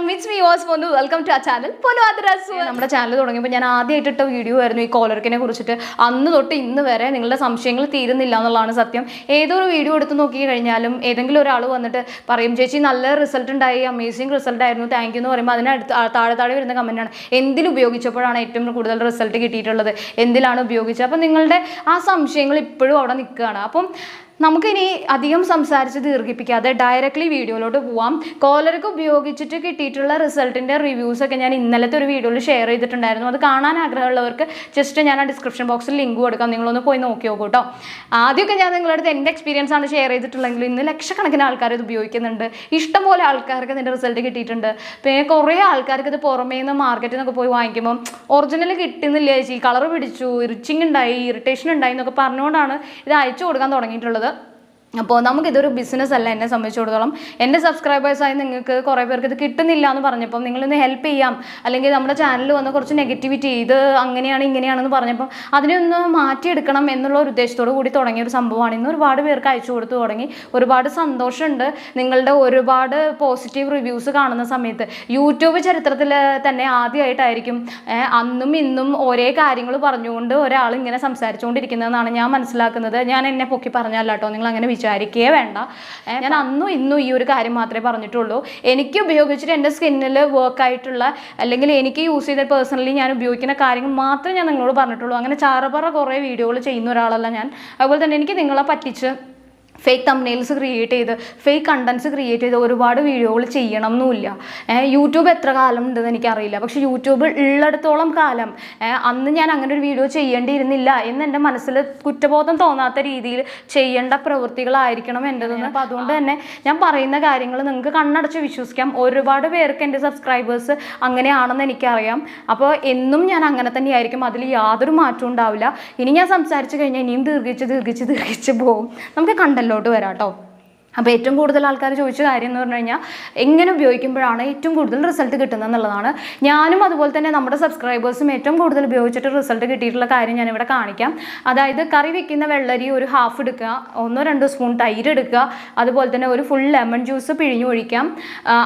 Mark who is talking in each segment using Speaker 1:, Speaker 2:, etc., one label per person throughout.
Speaker 1: നമസ്കാരം മിറ്റ്സ് മീ വാസ് പോന്നു വെൽക്കം ടു ആ ചാനൽ പോലും അത് രസം നമ്മുടെ ചാനൽ തുടങ്ങിയപ്പോൾ ഞാൻ ആദ്യമായിട്ട് ഇട്ട വീഡിയോ ആയിരുന്നു ഈ കോലർക്കിനെ കുറിച്ചിട്ട്. അന്ന് തൊട്ട് ഇന്ന് വരെ നിങ്ങളുടെ സംശയങ്ങൾ തീരുന്നില്ല എന്നുള്ളതാണ് സത്യം. ഏതൊരു വീഡിയോ എടുത്ത് നോക്കി കഴിഞ്ഞാലും ഏതെങ്കിലും ഒരാൾ വന്നിട്ട് പറയും ചേച്ചി നല്ല റിസൾട്ട് ഉണ്ടായി. അമേസിങ് റിസൾട്ട് ആയിരുന്നു. താങ്ക് യു എന്ന് പറയുമ്പോൾ അതിനടുത്ത് താഴെ താഴെ വരുന്ന കമന്റാണ് എന്തിൽ ഉപയോഗിച്ചപ്പോഴാണ് ഏറ്റവും കൂടുതൽ റിസൾട്ട് കിട്ടിയിട്ടുള്ളത്? എന്തിലാണ് ഉപയോഗിച്ചത്? അപ്പം നിങ്ങളുടെ ആ സംശയങ്ങൾ ഇപ്പോഴും അവിടെ നിൽക്കുകയാണ്. അപ്പം നമുക്കിനി അധികം സംസാരിച്ച് ദീർഘിപ്പിക്കാതെ ഡയറക്റ്റ്ലി വീഡിയോയിലോട്ട് പോവാം. കോലർക്ക് ഉപയോഗിച്ചിട്ട് കിട്ടിയിട്ടുള്ള റിസൾട്ടിന്റെ റിവ്യൂസ് ഒക്കെ ഞാൻ ഇന്നലത്തെ ഒരു വീഡിയോയിൽ ഷെയർ ചെയ്തിട്ടുണ്ടായിരുന്നു. അത് കാണാൻ ആഗ്രഹമുള്ളവർക്ക് ജസ്റ്റ് ഞാൻ ആ ഡിസ്ക്രിപ്ഷൻ ബോക്സിൽ ലിങ്ക് കൊടുക്കാം. നിങ്ങളൊന്ന് പോയി നോക്കി നോക്കൂ കേട്ടോ? ആദ്യമൊക്കെ ഞാൻ നിങ്ങളുടെ അടുത്ത് എന്റെ എക്സ്പീരിയൻസ് ആണ് ഷെയർ ചെയ്തിട്ടുള്ളെങ്കിൽ ഇന്ന് ലക്ഷക്കണക്കിന് ആൾക്കാർ ഇത് ഉപയോഗിക്കുന്നുണ്ട്. ഇഷ്ടംപോലെ ആൾക്കാർക്ക് ഇതിന്റെ റിസൾട്ട് കിട്ടിയിട്ടുണ്ട്. പിന്നെ കുറേ ആൾക്കാർക്ക് ഇത് പുറമേ നിന്ന് മാർക്കറ്റിൽ നിന്നൊക്കെ പോയി വാങ്ങിക്കുമ്പോൾ ഒറിജിനൽ കിട്ടുന്നില്ല ചേച്ചി. കളർ പിടിച്ചു ഇറിച്ചിങ് ഉണ്ടായി ഇറിറ്റേഷൻ ഉണ്ടായി എന്നൊക്കെ പറഞ്ഞുകൊണ്ടാണ് ഇത് അയച്ചു കൊടുക്കാൻ തുടങ്ങിയിട്ടുള്ളത്. അപ്പോൾ നമുക്കിതൊരു ബിസിനസ് അല്ല എന്നെ സംബന്ധിച്ചിടത്തോളം. എന്റെ സബ്സ്ക്രൈബേഴ്സായി നിങ്ങൾക്ക് കുറേ പേർക്ക് ഇത് കിട്ടുന്നില്ല എന്ന് പറഞ്ഞപ്പം നിങ്ങളിന്ന് ഹെൽപ്പ് ചെയ്യാം. അല്ലെങ്കിൽ നമ്മുടെ ചാനൽ വന്ന് കുറച്ച് നെഗറ്റിവിറ്റി ഇത് അങ്ങനെയാണ് ഇങ്ങനെയാണെന്ന് പറഞ്ഞപ്പം അതിനെ ഒന്ന് മാറ്റിയെടുക്കണം എന്നുള്ള ഒരു ഉദ്ദേശത്തോടു കൂടി തുടങ്ങിയ ഒരു സംഭവമാണ്. ഇന്ന് ഒരുപാട് പേർക്ക് അയച്ചു കൊടുത്തു തുടങ്ങി. ഒരുപാട് സന്തോഷമുണ്ട് നിങ്ങളുടെ ഒരുപാട് പോസിറ്റീവ് റിവ്യൂസ് കാണുന്ന സമയത്ത്. യൂട്യൂബ് ചരിത്രത്തിൽ തന്നെ ആദ്യമായിട്ടായിരിക്കും അന്നും ഇന്നും ഒരേ കാര്യങ്ങൾ പറഞ്ഞുകൊണ്ട് ഒരാൾ ഇങ്ങനെ സംസാരിച്ചുകൊണ്ടിരിക്കുന്നതെന്നാണ് ഞാൻ മനസ്സിലാക്കുന്നത്. ഞാൻ എന്നെ പൊക്കി പറഞ്ഞല്ല കേട്ടോ നിങ്ങൾ അങ്ങനെ വിചാരിക്കുകയേ വേണ്ട. ഞാൻ അന്നും ഇന്നും ഈ ഒരു കാര്യം മാത്രമേ പറഞ്ഞിട്ടുള്ളൂ. എനിക്ക് ഉപയോഗിച്ചിട്ട് എന്റെ സ്കിന്നിൽ വർക്ക് ആയിട്ടുള്ള അല്ലെങ്കിൽ എനിക്ക് യൂസ് ചെയ്ത പേഴ്സണലി ഞാൻ ഉപയോഗിക്കുന്ന കാര്യങ്ങൾ മാത്രമേ ഞാൻ നിങ്ങളോട് പറഞ്ഞിട്ടുള്ളൂ. അങ്ങനെ ചാറപറ കുറേ വീഡിയോകൾ ചെയ്യുന്ന ഒരാളല്ല ഞാൻ. അതുപോലെ തന്നെ എനിക്ക് നിങ്ങളെ പറ്റിച്ച് ഫേക്ക് തമ്നെയിൽസ് ക്രിയേറ്റ് ചെയ്ത് ഫേക്ക് കണ്ടൻസ് ക്രിയേറ്റ് ചെയ്ത് ഒരുപാട് വീഡിയോകൾ ചെയ്യണം എന്നുമില്ല ഏഹ് യൂട്യൂബ് എത്ര കാലം ഉണ്ടെന്ന് എനിക്കറിയില്ല. പക്ഷേ യൂട്യൂബ് ഉള്ളിടത്തോളം കാലം അന്ന് ഞാൻ അങ്ങനെ ഒരു വീഡിയോ ചെയ്യേണ്ടിയിരുന്നില്ല എന്ന് എന്റെ മനസ്സിൽ കുറ്റബോധം തോന്നാത്ത രീതിയിൽ ചെയ്യേണ്ട പ്രവൃത്തികളായിരിക്കണം എന്റെതെന്ന്. അപ്പോൾ അതുകൊണ്ട് തന്നെ ഞാൻ പറയുന്ന കാര്യങ്ങൾ നിങ്ങൾക്ക് കണ്ണടച്ച് വിശ്വസിക്കാം. ഒരുപാട് പേർക്ക് എന്റെ സബ്സ്ക്രൈബേഴ്സ് അങ്ങനെയാണെന്ന് എനിക്കറിയാം. അപ്പോൾ എന്നും ഞാൻ അങ്ങനെ തന്നെയായിരിക്കും. അതിൽ യാതൊരു മാറ്റവും ഉണ്ടാവില്ല. ഇനി ഞാൻ സംസാരിച്ച് കഴിഞ്ഞാൽ ഇനിയും ദീർഘിച്ച് ദീർഘിച്ച് ദീർഘിച്ച് പോകും നമുക്ക് കണ്ടല്ലോട്ട് വരാം കേട്ടോ അപ്പോൾ ഏറ്റവും കൂടുതൽ ആൾക്കാർ ചോദിച്ച കാര്യം എന്ന് പറഞ്ഞു കഴിഞ്ഞാൽ എങ്ങനെ ഉപയോഗിക്കുമ്പോഴാണ് ഏറ്റവും കൂടുതൽ റിസൾട്ട് കിട്ടുന്നത് എന്നുള്ളതാണ്. ഞാനും അതുപോലെ തന്നെ നമ്മുടെ സബ്സ്ക്രൈബേഴ്സും ഏറ്റവും കൂടുതൽ ഉപയോഗിച്ചിട്ട് റിസൾട്ട് കിട്ടിയിട്ടുള്ള കാര്യം ഞാനിവിടെ കാണിക്കാം. അതായത് കറി വെക്കുന്ന വെള്ളരി ഒരു ഹാഫ് എടുക്കുക ഒന്നോ രണ്ടോ സ്പൂൺ തൈര് എടുക്കുക അതുപോലെ തന്നെ ഒരു ഫുൾ ലെമൺ ജ്യൂസ് പിഴിഞ്ഞൊഴിക്കാം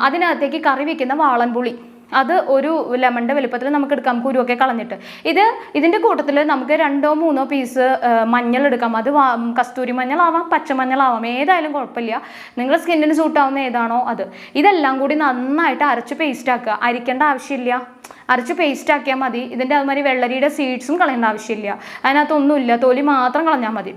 Speaker 1: അതിനകത്തേക്ക് കറി വെക്കുന്ന വാളൻപുളി. അത് ഒരു ലെമണിന്റെ വലുപ്പത്തിൽ നമുക്ക് എടുക്കാം കുരുവൊക്കെ കളഞ്ഞിട്ട്. ഇത് ഇതിന്റെ കൂട്ടത്തിൽ നമുക്ക് രണ്ടോ മൂന്നോ പീസ് മഞ്ഞൾ എടുക്കാം. അത് കസ്തൂരി മഞ്ഞളാവാം പച്ചമഞ്ഞളാവാം ഏതായാലും കുഴപ്പമില്ല. നിങ്ങളുടെ സ്കിന്നിന് സൂട്ടാവുന്ന ഏതാണോ അത്. ഇതെല്ലാം കൂടി നന്നായിട്ട് അരച്ച് പേസ്റ്റ് ആക്കുക. അരിക്കേണ്ട ആവശ്യമില്ല. അരച്ച് പേസ്റ്റ് ആക്കിയാൽ മതി. ഇതിന്റെ അതുമാതിരി വെള്ളരിയുടെ സീഡ്സും കളയേണ്ട ആവശ്യമില്ല. അതിനകത്തൊന്നുമില്ല. തൊലി മാത്രം കളഞ്ഞാൽ മതി.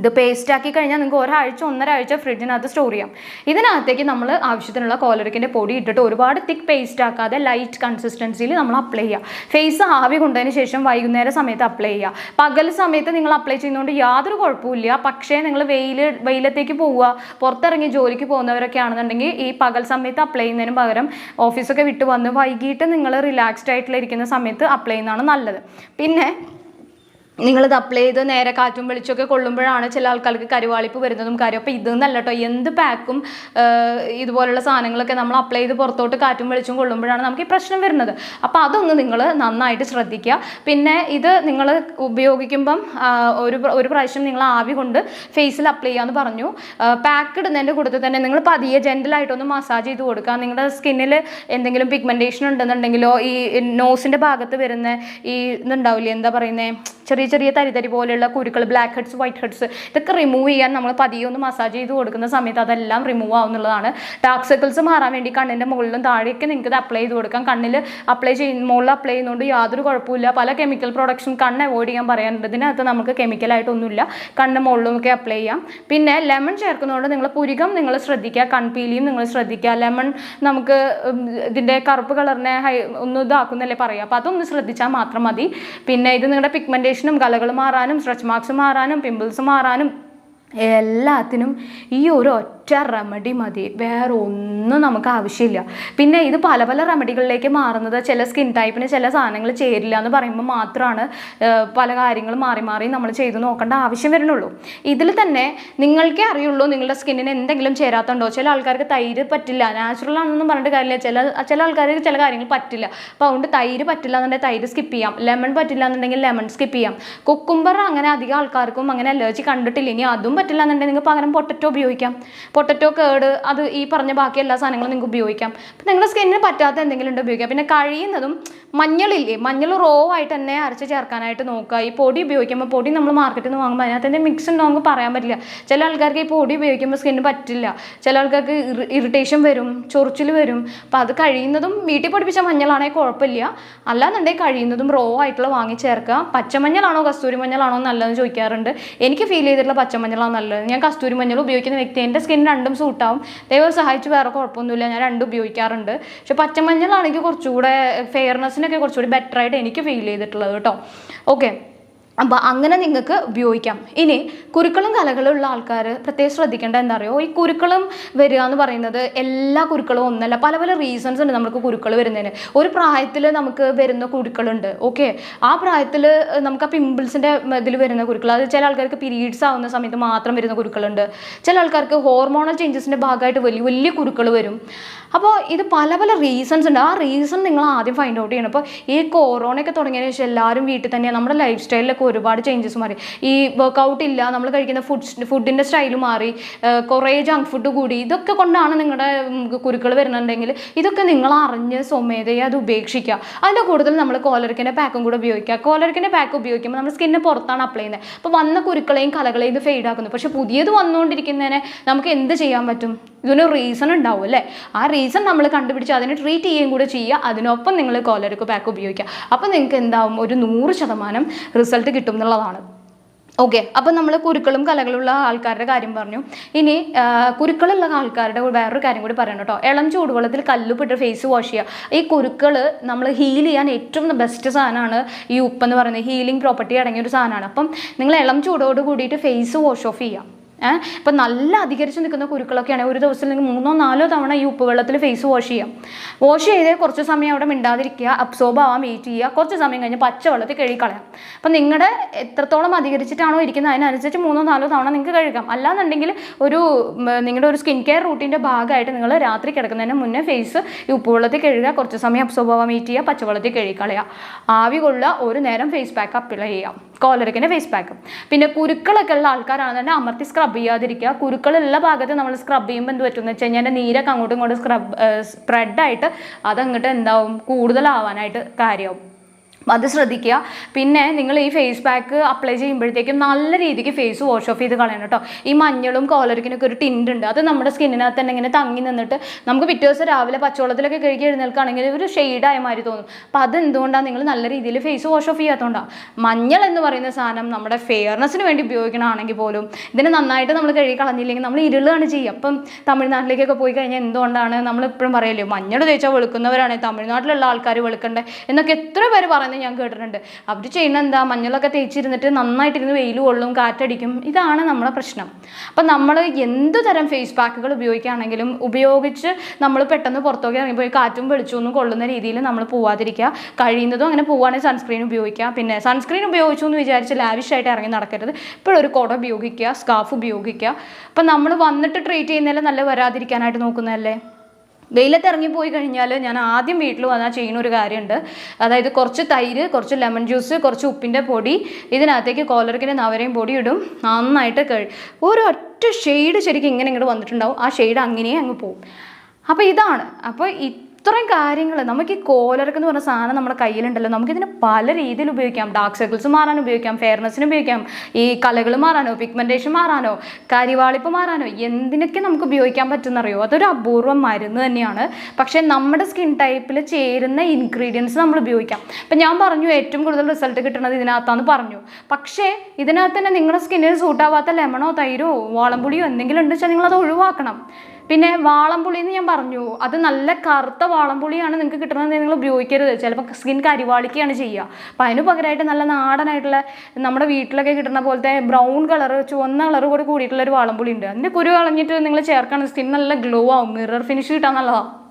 Speaker 1: ഇത് പേസ്റ്റ് ആക്കി കഴിഞ്ഞാൽ നിങ്ങൾക്ക് ഒരാഴ്ച ഒന്നരാഴ്ച ഫ്രിഡ്ജിനകത്ത് സ്റ്റോർ ചെയ്യാം. ഇതിനകത്തേക്ക് നമ്മൾ ആവശ്യത്തിനുള്ള കോലറിക്കിന്റെ പൊടി ഇട്ടിട്ട് ഒരുപാട് തിക്ക് പേസ്റ്റ് ആക്കാതെ ലൈറ്റ് കൺസിസ്റ്റൻസിയിൽ നമ്മൾ അപ്ലൈ ചെയ്യുക ഫേസ് ആവി കൊണ്ടതിന് ശേഷം വൈകുന്നേര സമയത്ത് അപ്ലൈ ചെയ്യുക പകൽ സമയത്ത് നിങ്ങൾ അപ്ലൈ ചെയ്യുന്നതുകൊണ്ട് യാതൊരു കുഴപ്പമില്ല പക്ഷേ നിങ്ങൾ വെയിൽ വെയിലത്തേക്ക് പോവുക പുറത്തിറങ്ങി ജോലിക്ക് പോകുന്നവരൊക്കെ ആണെന്നുണ്ടെങ്കിൽ ഈ പകൽ സമയത്ത് അപ്ലൈ ചെയ്യുന്നതിന് പകരം ഓഫീസൊക്കെ വിട്ട് വന്ന് വൈകിട്ട് നിങ്ങൾ റിലാക്സ്ഡ് ആയിട്ടുള്ള ഇരിക്കുന്ന സമയത്ത് അപ്ലൈ ചെയ്യുന്നതാണ് നല്ലത്. പിന്നെ നിങ്ങളിത് അപ്ലൈ ചെയ്ത് നേരെ കാറ്റും വെളിച്ചൊക്കെ കൊള്ളുമ്പോഴാണ് ചില ആൾക്കാർക്ക് കരുവാളിപ്പ് വരുന്നതും കാര്യം. അപ്പോൾ ഇതെന്നല്ല കേട്ടോ എന്ത് പാക്കും ഇതുപോലുള്ള സാധനങ്ങളൊക്കെ നമ്മൾ അപ്ലൈ ചെയ്ത് പുറത്തോട്ട് കാറ്റും വെളിച്ചും കൊള്ളുമ്പോഴാണ് നമുക്ക് ഈ പ്രശ്നം വരുന്നത്. അപ്പോൾ അതൊന്ന് നിങ്ങൾ നന്നായിട്ട് ശ്രദ്ധിക്കുക. പിന്നെ ഇത് നിങ്ങൾ ഉപയോഗിക്കുമ്പം ഒരു ഒരു പ്രാവശ്യം നിങ്ങൾ ആവി കൊണ്ട് ഫേസിൽ അപ്ലൈ ചെയ്യാമെന്ന് പറഞ്ഞു. പാക്ക് ഇടുന്നതിന്റെ കൂട്ടത്തിൽ തന്നെ നിങ്ങൾ പതിയെ ജെന്റലായിട്ടൊന്ന് മസാജ് ചെയ്ത് കൊടുക്കുക. നിങ്ങളുടെ സ്കിന്നിൽ എന്തെങ്കിലും പിഗ്മെന്റേഷൻ ഉണ്ടെന്നുണ്ടെങ്കിലോ ഈ നോസിന്റെ ഭാഗത്ത് വരുന്ന ഈ ഇതുണ്ടാവില്ലേ എന്താ പറയുന്നത് ചെറിയ ചെറിയ തരി തരി പോലെയുള്ള കുരുക്കൾ ബ്ലാക്ക് ഹെഡ്സ് വൈറ്റ് ഹെഡ്സ് ഇതൊക്കെ റിമൂവ് ചെയ്യാൻ നമ്മൾ പതിയെ ഒന്ന് മസാജ് ചെയ്ത് കൊടുക്കുന്ന സമയത്ത് അതെല്ലാം റിമൂവ് ആവുന്നുള്ളതാണ്. ഡാർക്ക് സർക്കിൾസ് മാറാൻ വേണ്ടി കണ്ണിന്റെ മുകളിലും താഴെയൊക്കെ നിങ്ങൾക്ക് ഇത് അപ്ലൈ ചെയ്ത് കൊടുക്കാം. കണ്ണിൽ അപ്ലൈ ചെയ്യുന്ന മുകളിൽ അപ്ലൈ ചെയ്യുന്നതുകൊണ്ട് യാതൊരു കുഴപ്പമില്ല പല കെമിക്കൽ പ്രൊഡക്ഷൻ കണ്ണ് അവോയ്ഡ് ചെയ്യാൻ പറയാനുണ്ട്. ഇതിനകത്ത് നമുക്ക് കെമിക്കലായിട്ടൊന്നുമില്ല കണ്ണ് മുകളിലും ഒക്കെ അപ്ലൈ ചെയ്യാം. പിന്നെ ലെമൺ ചേർക്കുന്നതുകൊണ്ട് നിങ്ങൾ പുരികം നിങ്ങൾ ശ്രദ്ധിക്കുക. കൺപീലിയും നിങ്ങൾ ശ്രദ്ധിക്കുക. ലെമൺ നമുക്ക് ഇതിന്റെ കറുപ്പ് കളറിനെ ഹൈ ഒന്നും ഇതാക്കുന്നല്ലേ പറയാം അപ്പോൾ അതൊന്ന് ശ്രദ്ധിച്ചാൽ മാത്രം മതി. പിന്നെ ഇത് നിങ്ങളുടെ പിഗ്മെന്റേഷനും കലകൾ മാറാനും സ്ട്രെച്ച് മാർക്സ് മാറാനും പിമ്പിൾസ് മാറാനും എല്ലാത്തിനും ഈ ഒരു ഒറ്റ റെമഡി മതി. വേറെ ഒന്നും നമുക്ക് ആവശ്യമില്ല. പിന്നെ ഇത് പല പല റെമഡികളിലേക്ക് മാറുന്നത് ചില സ്കിൻ ടൈപ്പിന് ചില സാധനങ്ങൾ ചേരില്ല എന്ന് പറയുമ്പോൾ മാത്രമാണ് പല കാര്യങ്ങളും മാറി മാറി നമ്മൾ ചെയ്ത് നോക്കേണ്ട ആവശ്യം വരുന്നുള്ളൂ. ഇതിൽ തന്നെ നിങ്ങൾക്കേ അറിയുള്ളൂ നിങ്ങളുടെ സ്കിന്നിന് എന്തെങ്കിലും ചേരാത്തുണ്ടോ? ചില ആൾക്കാർക്ക് തൈര് പറ്റില്ല. നാച്ചുറൽ ആണെന്നും പറഞ്ഞിട്ട് കാര്യമില്ല. ചില ചില ആൾക്കാർക്ക് ചില കാര്യങ്ങൾ പറ്റില്ല. അപ്പോൾ അതുകൊണ്ട് തൈര് പറ്റില്ല എന്നുണ്ടെങ്കിൽ തൈര് സ്കിപ്പ് ചെയ്യാം. ലെമൺ പറ്റില്ല എന്നുണ്ടെങ്കിൽ ലെമൺ സ്കിപ്പ് ചെയ്യാം. കുക്കുംബർ അങ്ങനെ അധികം ആൾക്കാർക്കും അങ്ങനെ അലർജി കണ്ടിട്ടില്ല. ഇനി അതും പറ്റില്ല എന്നുണ്ടെങ്കിൽ നിങ്ങൾക്ക് പകരം പൊട്ടറ്റോ ഉപയോഗിക്കാം. പൊട്ടറ്റോ കേട് അത് ഈ പറഞ്ഞ ബാക്കി എല്ലാ സാധനങ്ങളും നിങ്ങൾക്ക് ഉപയോഗിക്കാം. അപ്പം നിങ്ങളുടെ സ്കിന്നിന് പറ്റാത്ത എന്തെങ്കിലും ഉണ്ട് ഉപയോഗിക്കാം പിന്നെ കഴിയുന്നതും മഞ്ഞളില്ലേ? മഞ്ഞൾ റോ ആയിട്ട് തന്നെ അരച്ച് ചേർക്കാനായിട്ട് നോക്കുക. ഈ പൊടി ഉപയോഗിക്കുമ്പോൾ പൊടി നമ്മൾ മാർക്കറ്റിൽ നിന്ന് വാങ്ങുമ്പോൾ അതിനകത്ത് തന്നെ മിക്സ് ഉണ്ടോ നമുക്ക് പറയാൻ പറ്റില്ല. ചില ആൾക്കാർക്ക് ഈ പൊടി ഉപയോഗിക്കുമ്പോൾ സ്കിന്നിന് പറ്റില്ല. ചില ആൾക്കാർക്ക് ഇറിറ്റേഷൻ വരും ചൊറിച്ചിൽ വരും. അപ്പം അത് കഴിയുന്നതും വീട്ടിൽ പൊടിപ്പിച്ച മഞ്ഞളാണെങ്കിൽ കുഴപ്പമില്ല. അല്ലാന്നുണ്ടെങ്കിൽ കഴിയുന്നതും റോ ആയിട്ടുള്ള വാങ്ങി ചേർക്കുക. പച്ചമഞ്ഞളാണോ കസ്തൂരി മഞ്ഞളാണോ നല്ലതെന്ന് ചോദിക്കാറുണ്ട്. എനിക്ക് ഫീൽ ചെയ്തിട്ടുള്ള പച്ചമഞ്ഞളാണ് നല്ലത്. ഞാൻ കസ്തൂരി മഞ്ഞൾ ഉപയോഗിക്കുന്ന വ്യക്തി എന്റെ സ്കിൻ രണ്ടും സൂട്ടാവും ദൈവം സഹായിച്ച് വേറെ കുഴപ്പമൊന്നുമില്ല. ഞാൻ രണ്ടും ഉപയോഗിക്കാറുണ്ട്. പക്ഷെ പച്ചമഞ്ഞളാണെങ്കിൽ കുറച്ചുകൂടെ ഫെയർനെസ്സിനൊക്കെ കുറച്ചുകൂടി ബെറ്ററായിട്ട് എനിക്ക് ഫീൽ ചെയ്തിട്ടുള്ളത് കേട്ടോ ഓക്കെ അപ്പോൾ അങ്ങനെ നിങ്ങൾക്ക് ഉപയോഗിക്കാം. ഇനി കുരുക്കളും കലകളുള്ള ആൾക്കാർ പ്രത്യേകം ശ്രദ്ധിക്കേണ്ട എന്താ അറിയോ? ഈ കുരുക്കളും വരിക എന്ന് പറയുന്നത് എല്ലാ കുരുക്കളും ഒന്നല്ല. പല പല റീസൺസ് ഉണ്ട് നമുക്ക് കുരുക്കൾ വരുന്നതിന്. ഒരു പ്രായത്തിൽ നമുക്ക് വരുന്ന കുരുക്കളുണ്ട്. ഓക്കെ ആ പ്രായത്തിൽ നമുക്ക് ആ പിമ്പിൾസിന്റെ ഇതിൽ വരുന്ന കുരുക്കൾ അത് ചില ആൾക്കാർക്ക് പീരീഡ്സ് ആവുന്ന സമയത്ത് മാത്രം വരുന്ന കുരുക്കളുണ്ട്. ചില ആൾക്കാർക്ക് ഹോർമോണൽ ചേഞ്ചസിന്റെ ഭാഗമായിട്ട് വലിയ വലിയ കുരുക്കൾ വരും. അപ്പോൾ ഇത് പല പല റീസൺസ് ഉണ്ട്. ആ റീസൺ നിങ്ങൾ ആദ്യം ഫൈൻഡ് ഔട്ട് ചെയ്യണം. അപ്പോൾ ഈ കൊറോണയൊക്കെ തുടങ്ങിയതിന് ശേഷം എല്ലാവരും വീട്ടിൽ തന്നെ നമ്മുടെ ലൈഫ് സ്റ്റൈലിലൊക്കെ ഒരുപാട് ചേഞ്ചസ് മാറി. ഈ വർക്കൗട്ട് ഇല്ല നമ്മൾ കഴിക്കുന്ന ഫുഡ് ഫുഡിന്റെ സ്റ്റൈൽ മാറി കുറേ ജങ്ക് ഫുഡ് കൂടി ഇതൊക്കെ കൊണ്ടാണ് നിങ്ങളുടെ കുരുക്കൾ വരുന്നുണ്ടെങ്കിൽ ഇതൊക്കെ നിങ്ങൾ അറിഞ്ഞ് സ്വമേധയെ അത് ഉപേക്ഷിക്കുക അതിന്റെ കൂടുതൽ നമ്മൾ കോലറിക്കിന്റെ പാക്കും കൂടെ ഉപയോഗിക്കുക കോലറിക്കിന്റെ പാക്ക് ഉപയോഗിക്കുമ്പോൾ നമ്മൾ സ്കിന്നിന് പുറത്താണ് അപ്ലൈ ചെയ്യുന്നത് അപ്പോൾ വന്ന കുരുക്കളെയും കലകളെയും ഇത് ഫെയ്ഡാക്കുന്നു പക്ഷേ പുതിയത് വന്നുകൊണ്ടിരിക്കുന്നതിനെ നമുക്ക് എന്ത് ചെയ്യാൻ പറ്റും? ഇതിന് റീസൺ ഉണ്ടാവും അല്ലേ? ആ റീസൺ നമ്മൾ കണ്ടുപിടിച്ച് അതിനെ ട്രീറ്റ് ചെയ്യുകയും കൂടെ ചെയ്യുക അതിനൊപ്പം നിങ്ങൾ കോലറിക്ക് പാക്ക് ഉപയോഗിക്കുക. അപ്പോൾ നിങ്ങൾക്ക് എന്താവും? ഒരു നൂറ് ശതമാനം റിസൾട്ട് കിട്ടും എന്നുള്ളതാണ്. ഓക്കെ അപ്പം നമ്മൾ കുരുക്കളും കലകളുള്ള ആൾക്കാരുടെ കാര്യം പറഞ്ഞു. ഇനി കുരുക്കളുള്ള ആൾക്കാരുടെ വേറൊരു കാര്യം കൂടി പറയണം കേട്ടോ. ഇളം ചൂടുവെള്ളത്തിൽ കല്ലുപിട്ട് ഫേസ് വാഷ് ചെയ്യുക. ഈ കുരുക്കൾ നമ്മൾ ഹീൽ ചെയ്യാൻ ഏറ്റവും ബെസ്റ്റ് സാധനമാണ് ഈ ഉപ്പെന്ന് പറയുന്നത് ഹീലിംഗ് പ്രോപ്പർട്ടി അടങ്ങിയ ഒരു സാധനമാണ്. അപ്പം നിങ്ങൾ ഇളം ചൂടോട് കൂടിയിട്ട് ഫേസ് വാഷ് ഓഫ് ചെയ്യുക. ഇപ്പം നല്ല അധികരിച്ച് നിൽക്കുന്ന കുരുക്കളൊക്കെ ഒരു ദിവസം നിങ്ങൾക്ക് മൂന്നോ നാലോ തവണ ഈ ഉപ്പ് വെള്ളത്തിൽ ഫേസ് വാഷ് ചെയ്യാം. വാഷ് ചെയ്ത് കുറച്ച് സമയം അവിടെ മിണ്ടാതിരിക്കുക അബ്സോർബ് ആവാൻ വെയിറ്റ് ചെയ്യുക. കുറച്ച് സമയം കഴിഞ്ഞ് പച്ച വെള്ളത്തിൽ കഴുകി കളയാം. അപ്പം നിങ്ങളുടെ എത്രത്തോളം അധികരിച്ചിട്ടാണോ ഇരിക്കുന്നത്? അതിനനുസരിച്ച് മൂന്നോ നാലോ തവണ നിങ്ങൾക്ക് കഴുകാം. അല്ലാന്നുണ്ടെങ്കിൽ ഒരു നിങ്ങളുടെ ഒരു സ്കിൻ കെയർ റൂട്ടീന്റെ ഭാഗമായിട്ട് നിങ്ങൾ രാത്രി കിടക്കുന്നതിന് മുന്നേ ഫേസ് ഈ ഉപ്പ് വെള്ളത്തിൽ കഴുകുക. കുറച്ച് സമയം അബ്സോർബ് ആവാൻ വെയിറ്റ് ചെയ്യുക. പച്ചവെള്ളത്തിൽ കഴുകിക്കളയുക ആവി കൊള്ളുക. ഒരു നേരം ഫേസ് പാക്ക് അപ്ലൈ ചെയ്യാം. കോലറിക്കിന്റെ ഫേസ് പാക്ക് പിന്നെ കുരുക്കളൊക്കെ ഉള്ള ആൾക്കാരാണെന്നുണ്ടെങ്കിൽ അമർത്തി സ്ക്രബ് ചെയ്യാതിരിക്കുക കുരുക്കളുള്ള ഭാഗത്ത് നമ്മൾ സ്ക്രബ് ചെയ്യുമ്പോൾ എന്ത് പറ്റുമെന്ന് വെച്ച് കഴിഞ്ഞാൽ നീരൊക്കെ അങ്ങോട്ടും ഇങ്ങോട്ടും സ്ക്രബ് സ്പ്രെഡായിട്ട് അതങ്ങോട്ട് എന്താവും? കൂടുതലാവാനായിട്ട് കാര്യമാവും. അത് ശ്രദ്ധിക്കുക. പിന്നെ നിങ്ങൾ ഈ ഫേസ് പാക്ക് അപ്ലൈ ചെയ്യുമ്പോഴത്തേക്കും നല്ല രീതിക്ക് ഫേസ് വാഷ് ഓഫ് ചെയ്ത് കളയണം കേട്ടോ. ഈ മഞ്ഞളും കോലറിക്കിനൊക്കെ ഒരു ടിൻഡ് ഉണ്ട്. അത് നമ്മുടെ സ്കിന്നിനകത്ത് തന്നെ ഇങ്ങനെ തങ്ങി നിന്നിട്ട് നമുക്ക് പിറ്റേ ദിവസം രാവിലെ പച്ചവെള്ളത്തിലൊക്കെ കഴുകി എഴുന്നേൽക്കുകയാണെങ്കിൽ ഒരു ഷെയ്ഡായ മാതിരി തോന്നും. അപ്പം അത് എന്തുകൊണ്ടാണ് നിങ്ങൾ നല്ല രീതിയിൽ ഫേസ് വാഷ് ഓഫ് ചെയ്യാത്തതുകൊണ്ടാണ് മഞ്ഞൾ എന്ന് പറയുന്ന സാധനം നമ്മുടെ ഫെയർനെസ്സിന് വേണ്ടി ഉപയോഗിക്കണമാണെങ്കിൽ പോലും ഇതിനെ നന്നായിട്ട് നമ്മൾ കഴുകി കളഞ്ഞില്ലെങ്കിൽ നമ്മൾ ഇരുളാണ് ചെയ്യുക. അപ്പം തമിഴ്നാട്ടിലേക്കൊക്കെ പോയി കഴിഞ്ഞാൽ എന്തുകൊണ്ടാണ് നമ്മൾ ഇപ്പോഴും പറയല്ലോ മഞ്ഞൾ തേച്ചാൽ വെളുക്കുന്നവരാണ് തമിഴ്നാട്ടിലുള്ള ആൾക്കാർ വെളുക്കണ്ടേ എന്നൊക്കെ എത്ര പേര് പറയുന്നത് ഞാൻ കേട്ടിട്ടുണ്ട്. അവർ ചെയ്യുന്ന എന്താ? മഞ്ഞളൊക്കെ തേച്ചിരുന്നിട്ട് നന്നായിട്ടിരുന്ന് വെയിൽ കൊള്ളും കാറ്റടിക്കും. ഇതാണ് നമ്മളെ പ്രശ്നം. അപ്പം നമ്മൾ എന്ത് തരം ഫേസ് പാക്കുകൾ ഉപയോഗിക്കുകയാണെങ്കിലും ഉപയോഗിച്ച് നമ്മൾ പെട്ടെന്ന് പുറത്തോക്കി ഇറങ്ങിപ്പോയി കാറ്റും വെളിച്ചമൊന്നും കൊള്ളുന്ന രീതിയിൽ നമ്മൾ പോവാതിരിക്കുക. കഴിയുന്നതും അങ്ങനെ പോവുകയാണെങ്കിൽ സൺസ്ക്രീൻ ഉപയോഗിക്കുക. പിന്നെ സൺസ്ക്രീൻ ഉപയോഗിച്ചു എന്ന് വിചാരിച്ച് ലാവിഷായിട്ട് ഇറങ്ങി നടക്കരുത്. ഇപ്പോഴൊരു കുട ഉപയോഗിക്കുക സ്കാർഫ് ഉപയോഗിക്കുക. അപ്പം നമ്മൾ വന്നിട്ട് ട്രീറ്റ് ചെയ്യുന്നതിൽ നല്ല വരാതിരിക്കാനായിട്ട് നോക്കുന്നതല്ലേ? വെയിലത്ത് ഇറങ്ങിപ്പോയി കഴിഞ്ഞാൽ ഞാൻ ആദ്യം വീട്ടിൽ വന്നാൽ ചെയ്യുന്ന ഒരു കാര്യമുണ്ട് അതായത് കുറച്ച് തൈര് കുറച്ച് ലെമൺ ജ്യൂസ് കുറച്ച് ഉപ്പിന്റെ പൊടി ഇതിനകത്തേക്ക് കോലറിക്കിന്റെ നവരയും പൊടി ഇടും നന്നായിട്ട് കഴി ഒരൊറ്റ ഷെയ്ഡ് ശരിക്കും ഇങ്ങനെ ഇങ്ങോട്ട് വന്നിട്ടുണ്ടാവും. ആ ഷെയ്ഡ് അങ്ങനെ അങ്ങ് പോവും. അപ്പോൾ ഇതാണ്. അപ്പോൾ ഇത്രയും കാര്യങ്ങൾ നമുക്ക് ഈ കോലർക്ക് എന്ന് പറഞ്ഞ സാധനം നമ്മുടെ കയ്യിലുണ്ടല്ലോ. നമുക്കിതിനെ പല രീതിയിൽ ഉപയോഗിക്കാം. ഡാർക്ക് സർക്കിൾസ് മാറാൻ ഉപയോഗിക്കാം ഫെയർനെസ്സിന് ഉപയോഗിക്കാം. ഈ കലകൾ മാറാനോ പിഗ്മെന്റേഷൻ മാറാനോ കരിവാളിപ്പ് മാറാനോ എന്തിനൊക്കെ നമുക്ക് ഉപയോഗിക്കാൻ പറ്റുന്നറിയോ? അതൊരു അപൂർവം മരുന്ന് തന്നെയാണ്. പക്ഷേ നമ്മുടെ സ്കിൻ ടൈപ്പിൽ ചേരുന്ന ഇൻഗ്രീഡിയൻസ് നമ്മൾ ഉപയോഗിക്കാം. ഇപ്പം ഞാൻ പറഞ്ഞു ഏറ്റവും കൂടുതൽ റിസൾട്ട് കിട്ടുന്നത് ഇതിനകത്താന്ന് പറഞ്ഞു. പക്ഷേ ഇതിനകത്ത് തന്നെ നിങ്ങളുടെ സ്കിന്നിന് സൂട്ടാവാത്ത ലെമണോ തൈരോ വാളംപുളിയോ എന്തെങ്കിലും ഉണ്ടെന്ന് വെച്ചാൽ നിങ്ങളത് ഒഴിവാക്കണം. പിന്നെ വാളംപുളി എന്ന് ഞാൻ പറഞ്ഞു. അത് നല്ല കറുത്ത വാളംപുളിയാണ് നിങ്ങൾക്ക് കിട്ടുന്നത് നിങ്ങൾ ഉപയോഗിക്കരുത്. ചിലപ്പോൾ സ്കിൻ കരിവാളിക്കുകയാണ് ചെയ്യുക. അപ്പം അതിന് പകരമായിട്ട് നല്ല നാടനായിട്ടുള്ള നമ്മുടെ വീട്ടിലൊക്കെ കിട്ടുന്ന പോലത്തെ ബ്രൗൺ കളർ ചുവന്ന കളർ കൂടി കൂടിയിട്ടുള്ള ഒരു വാളംപുളി ഉണ്ട് അതിന്റെ കുരു കളഞ്ഞിട്ട് നിങ്ങൾ ചേർക്കണം സ്കിൻ നല്ല ഗ്ലോ ആവും. മിറർ ഫിനിഷ് കിട്ടാൻ നല്ലതാണ്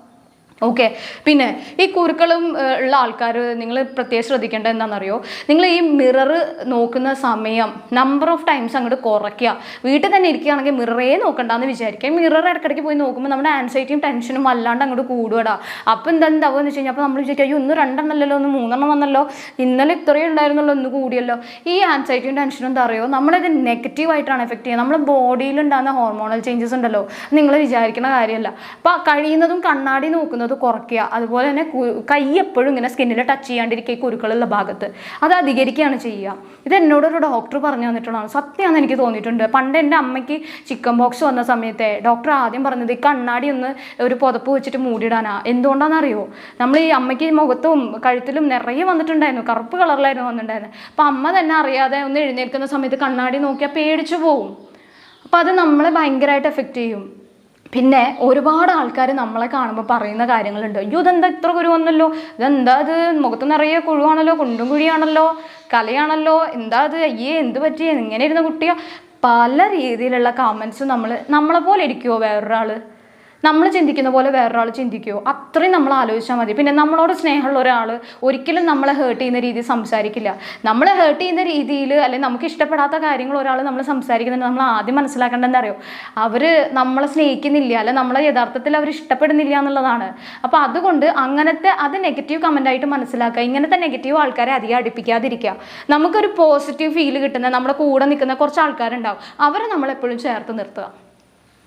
Speaker 1: ഓക്കെ പിന്നെ ഈ കുരുക്കളും ഉള്ള ആൾക്കാർ നിങ്ങൾ പ്രത്യേകം ശ്രദ്ധിക്കേണ്ടത് എന്താണെന്നറിയോ? നിങ്ങൾ ഈ മിറർ നോക്കുന്ന സമയം നമ്പർ ഓഫ് ടൈംസ് അങ്ങോട്ട് കുറയ്ക്കുക വീട്ടിൽ തന്നെ ഇരിക്കുകയാണെങ്കിൽ മിററേ നോക്കണ്ടെന്ന് വിചാരിക്കുക. മിറർ ഇടയ്ക്കിടയ്ക്ക് പോയി നോക്കുമ്പോൾ നമ്മുടെ ആൻസൈറ്റിയും ടെൻഷനും അല്ലാണ്ട് അങ്ങോട്ട് കൂടുകടാ അപ്പം എന്താ എന്ന് വെച്ച് കഴിഞ്ഞാൽ അപ്പോൾ നമ്മൾ വിചാരിക്കുക അയ്യോ ഇന്ന് രണ്ടെണ്ണമല്ലോ ഒന്ന് മൂന്നെണ്ണം വന്നല്ലോ ഇന്നലെ ഇത്രയും ഉണ്ടായിരുന്നല്ലോ ഒന്ന് കൂടിയല്ലോ. ഈ ആൻസൈറ്റിയും ടെൻഷനും എന്താ അറിയോ? നെഗറ്റീവ് നെഗറ്റീവായിട്ടാണ് എഫക്റ്റ് ചെയ്യുക. നമ്മുടെ ബോഡിയിൽ ഉണ്ടാകുന്ന ഹോർമോണൽ ചേഞ്ചസ് ഉണ്ടല്ലോ. നിങ്ങൾ വിചാരിക്കുന്ന കാര്യമല്ല. അപ്പോൾ കഴിയുന്നതും കണ്ണാടി നോക്കുന്നത് കുറയ്ക്കുക. അതുപോലെ തന്നെ കൈ എപ്പോഴും ഇങ്ങനെ സ്കിന്നിൽ ടച്ച് ചെയ്യാണ്ടിരിക്കുക കുരുക്കളുള്ള ഭാഗത്ത്. അത് അധികരിക്കുകയാണ് ചെയ്യുക. ഇത് എന്നോട് ഒരു ഡോക്ടർ പറഞ്ഞു തന്നിട്ടുള്ളതാണ്. സത്യമാണെന്ന് എനിക്ക് തോന്നിയിട്ടുണ്ട്. പണ്ട് എന്റെ അമ്മയ്ക്ക് ചിക്കൻ ബോക്സ് വന്ന സമയത്തെ ഡോക്ടർ ആദ്യം പറഞ്ഞത് ഈ കണ്ണാടി ഒന്ന് ഒരു പുതപ്പ് വെച്ചിട്ട് മൂടിയിടാനാ. എന്തുകൊണ്ടാണെന്നറിയോ? നമ്മൾ ഈ അമ്മയ്ക്ക് മുഖത്തും കഴുത്തിലും നിറയെ വന്നിട്ടുണ്ടായിരുന്നു. കറുപ്പ് കളറിലായിരുന്നു വന്നിട്ടുണ്ടായിരുന്നത് അപ്പം അമ്മ തന്നെ അറിയാതെ ഒന്ന് എഴുന്നേൽക്കുന്ന സമയത്ത് കണ്ണാടി നോക്കിയാൽ പേടിച്ചു പോവും. അപ്പം അത് നമ്മളെ ഭയങ്കരമായിട്ട് എഫക്റ്റ് ചെയ്യും. പിന്നെ ഒരുപാട് ആൾക്കാർ നമ്മളെ കാണുമ്പോൾ പറയുന്ന കാര്യങ്ങളുണ്ട്. അയ്യോ ഇതെന്താ ഇത്ര കുരുവന്നല്ലോ? ഇതെന്താ ഇത്? മുഖത്ത് നിറയെ കുഴുവാണല്ലോ കുണ്ടും കുഴിയാണല്ലോ കലയാണല്ലോ എന്താ അത് അയ്യേ എന്ത് പറ്റി ഇങ്ങനെ ഇരുന്ന കുട്ടിയോ. പല രീതിയിലുള്ള കമൻസ് നമ്മൾ നമ്മളെ പോലെ ഇരിക്കുമോ വേറൊരാൾ നമ്മൾ ചിന്തിക്കുന്ന പോലെ വേറൊരാൾ ചിന്തിക്കുമോ അത്രയും നമ്മൾ ആലോചിച്ചാൽ മതി. പിന്നെ നമ്മളോട് സ്നേഹമുള്ള ഒരാൾ ഒരിക്കലും നമ്മളെ ഹേർട്ട് ചെയ്യുന്ന രീതിയിൽ സംസാരിക്കില്ല. നമ്മളെ ഹേർട്ട് ചെയ്യുന്ന രീതിയിൽ അല്ലെങ്കിൽ നമുക്ക് ഇഷ്ടപ്പെടാത്ത കാര്യങ്ങൾ ഒരാൾ നമ്മൾ സംസാരിക്കുന്നുണ്ട്. നമ്മൾ ആദ്യം മനസ്സിലാക്കേണ്ടതെന്ന് അറിയോ? അവർ നമ്മളെ സ്നേഹിക്കുന്നില്ല അല്ലെ നമ്മളെ യഥാർത്ഥത്തിൽ അവർ ഇഷ്ടപ്പെടുന്നില്ല എന്നുള്ളതാണ്. അപ്പോൾ അതുകൊണ്ട് അങ്ങനത്തെ അത് നെഗറ്റീവ് കമന്റ് ആയിട്ട് മനസ്സിലാക്കുക. ഇങ്ങനത്തെ നെഗറ്റീവ് ആൾക്കാരെ അധികം അടുപ്പിക്കാതിരിക്കുക. നമുക്കൊരു പോസിറ്റീവ് ഫീൽ കിട്ടുന്ന നമ്മുടെ കൂടെ നിൽക്കുന്ന കുറച്ച് ആൾക്കാരുണ്ടാവും. അവരെ നമ്മളെപ്പോഴും ചേർത്ത് നിർത്തുക.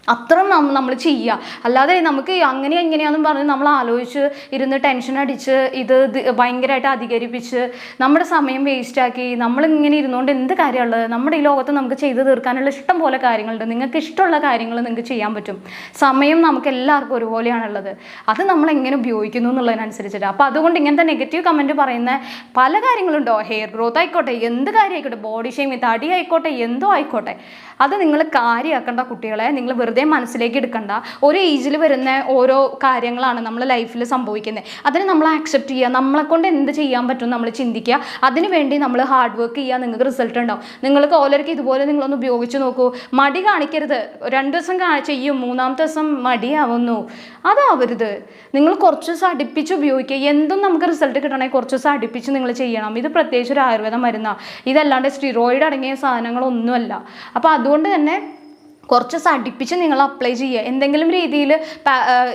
Speaker 1: അത്രയും നമ്മൾ ചെയ്യുക. അല്ലാതെ നമുക്ക് അങ്ങനെ എങ്ങനെയാണെന്നും പറഞ്ഞ് നമ്മൾ ആലോചിച്ച് ഇരുന്ന് ടെൻഷൻ അടിച്ച് ഇത് ഇത് ഭയങ്കരമായിട്ട് അധികരിപ്പിച്ച് നമ്മുടെ സമയം വേസ്റ്റാക്കി നമ്മളിങ്ങനെ ഇരുന്നുകൊണ്ട് എന്ത് കാര്യമുള്ളത് നമ്മുടെ ഈ ലോകത്ത് നമുക്ക് ചെയ്തു തീർക്കാനുള്ള ഇഷ്ടം പോലെ കാര്യങ്ങളുണ്ട്. നിങ്ങൾക്ക് ഇഷ്ടമുള്ള കാര്യങ്ങൾ നിങ്ങൾക്ക് ചെയ്യാൻ പറ്റും. സമയം നമുക്ക് എല്ലാവർക്കും ഒരുപോലെയാണുള്ളത്. അത് നമ്മൾ എങ്ങനെ ഉപയോഗിക്കുന്നു എന്നുള്ളതിനനുസരിച്ചിട്ട്. അപ്പോൾ അതുകൊണ്ട് ഇങ്ങനത്തെ നെഗറ്റീവ് കമന്റ് പറയുന്ന പല കാര്യങ്ങളുണ്ടോ? ഹെയർ ഗ്രോത്ത് ആയിക്കോട്ടെ എന്ത് കാര്യമായിക്കോട്ടെ ബോഡി ഷേമിങ് തടി ആയിക്കോട്ടെ എന്തോ ആയിക്കോട്ടെ. അത് നിങ്ങൾ കാര്യമാക്കേണ്ട കുട്ടികളെ. നിങ്ങൾ വെറുതെ മനസ്സിലേക്ക് എടുക്കണ്ട. ഒരു ഏജിൽ വരുന്ന ഓരോ കാര്യങ്ങളാണ് നമ്മൾ ലൈഫിൽ സംഭവിക്കുന്നത് അതിന് നമ്മൾ ആക്സെപ്റ്റ് ചെയ്യുക. നമ്മളെ കൊണ്ട് എന്ത് ചെയ്യാൻ പറ്റും നമ്മൾ ചിന്തിക്കുക. അതിനുവേണ്ടി നമ്മൾ ഹാർഡ് വർക്ക് ചെയ്യുക. നിങ്ങൾക്ക് റിസൾട്ട് ഉണ്ടാവും. നിങ്ങൾ കോലർക്ക് ഇതുപോലെ നിങ്ങളൊന്ന് ഉപയോഗിച്ച് നോക്കൂ. മടി കാണിക്കരുത്. രണ്ട് ദിവസം ചെയ്യും. മൂന്നാമത്തെ ദിവസം മടിയാവുന്നു. അതാവരുത്. നിങ്ങൾ കുറച്ച് ദിവസം അടുപ്പിച്ച് ഉപയോഗിക്കുക. എന്തും നമുക്ക് റിസൾട്ട് കിട്ടണമെങ്കിൽ കുറച്ച് ദിവസം അടുപ്പിച്ച് നിങ്ങൾ ചെയ്യണം. ഇത് പ്രത്യേകിച്ച് ഒരു ആയുർവേദ മരുന്നാണ് ഇതല്ലാണ്ട് സ്റ്റിറോയിഡ് അടങ്ങിയ സാധനങ്ങളൊന്നുമല്ല. അപ്പോൾ അതുകൊണ്ട് തന്നെ കുറച്ച് സടിപ്പിച്ച് നിങ്ങൾ അപ്ലൈ ചെയ്യുക. എന്തെങ്കിലും രീതിയിൽ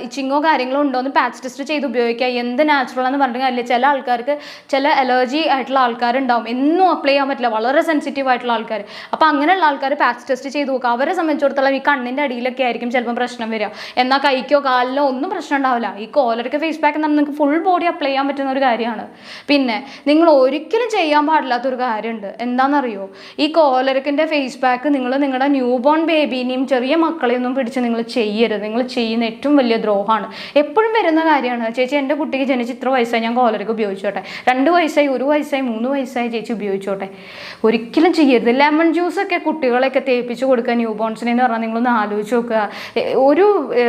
Speaker 1: ഇച്ചിങ്ങോ കാര്യങ്ങളോ ഉണ്ടോ എന്ന് പാച്ച് ടെസ്റ്റ് ചെയ്ത് ഉപയോഗിക്കുക. എന്ത് നാച്ചുറൽ എന്ന് പറഞ്ഞിട്ട് കാര്യമില്ല ചില ആൾക്കാർക്ക് ചില അലർജി ആയിട്ടുള്ള ആൾക്കാരുണ്ടാവും. എന്നും അപ്ലൈ ചെയ്യാൻ പറ്റില്ല. വളരെ സെൻസിറ്റീവ് ആയിട്ടുള്ള ആൾക്കാർ അപ്പോൾ അങ്ങനെയുള്ള ആൾക്കാർ പാച്ച് ടെസ്റ്റ് ചെയ്ത് നോക്കുക. അവരെ സംബന്ധിച്ചിടത്തോളം ഈ കണ്ണിന്റെ അടിയിലൊക്കെ ആയിരിക്കും ചിലപ്പോൾ പ്രശ്നം വരിക. എന്നാൽ കൈക്കോ കാലിലോ ഒന്നും പ്രശ്നം ഉണ്ടാവില്ല. ഈ കോലർക്ക് ഫേസ് പാക്ക് എന്ന് പറഞ്ഞാൽ നിങ്ങൾക്ക് ഫുൾ ബോഡി അപ്ലൈ ചെയ്യാൻ പറ്റുന്ന ഒരു കാര്യമാണ്. പിന്നെ നിങ്ങൾ ഒരിക്കലും ചെയ്യാൻ പാടില്ലാത്തൊരു കാര്യമുണ്ട്. എന്താണെന്നറിയോ? ഈ കോലരക്കിന്റെ ഫേസ് പാക്ക് നിങ്ങൾ നിങ്ങളുടെ ന്യൂ ബോൺ ബേബീനെയും ചെറിയ മക്കളെയൊന്നും പിടിച്ച് നിങ്ങൾ ചെയ്യരുത്. നിങ്ങൾ ചെയ്യുന്ന ഏറ്റവും വലിയ ദ്രോഹമാണ്. എപ്പോഴും വരുന്ന കാര്യമാണ് ചേച്ചി എന്റെ കുട്ടിക്ക് ജനിച്ച് ഇത്ര വയസ്സായി ഞാൻ കോലരക്ക് ഉപയോഗിച്ചോട്ടെ. രണ്ട് വയസ്സായി ഒരു വയസ്സായി മൂന്ന് വയസ്സായി ചേച്ചി ഉപയോഗിച്ചോട്ടെ. ഒരിക്കലും ചെയ്യരുത്. ലെമൺ ജ്യൂസൊക്കെ കുട്ടികളെയൊക്കെ തേപ്പിച്ച് കൊടുക്കുക ന്യൂ ബോൺസിനെ എന്ന് പറഞ്ഞാൽ നിങ്ങളൊന്ന് ആലോചിച്ച് നോക്കുക. ഒരു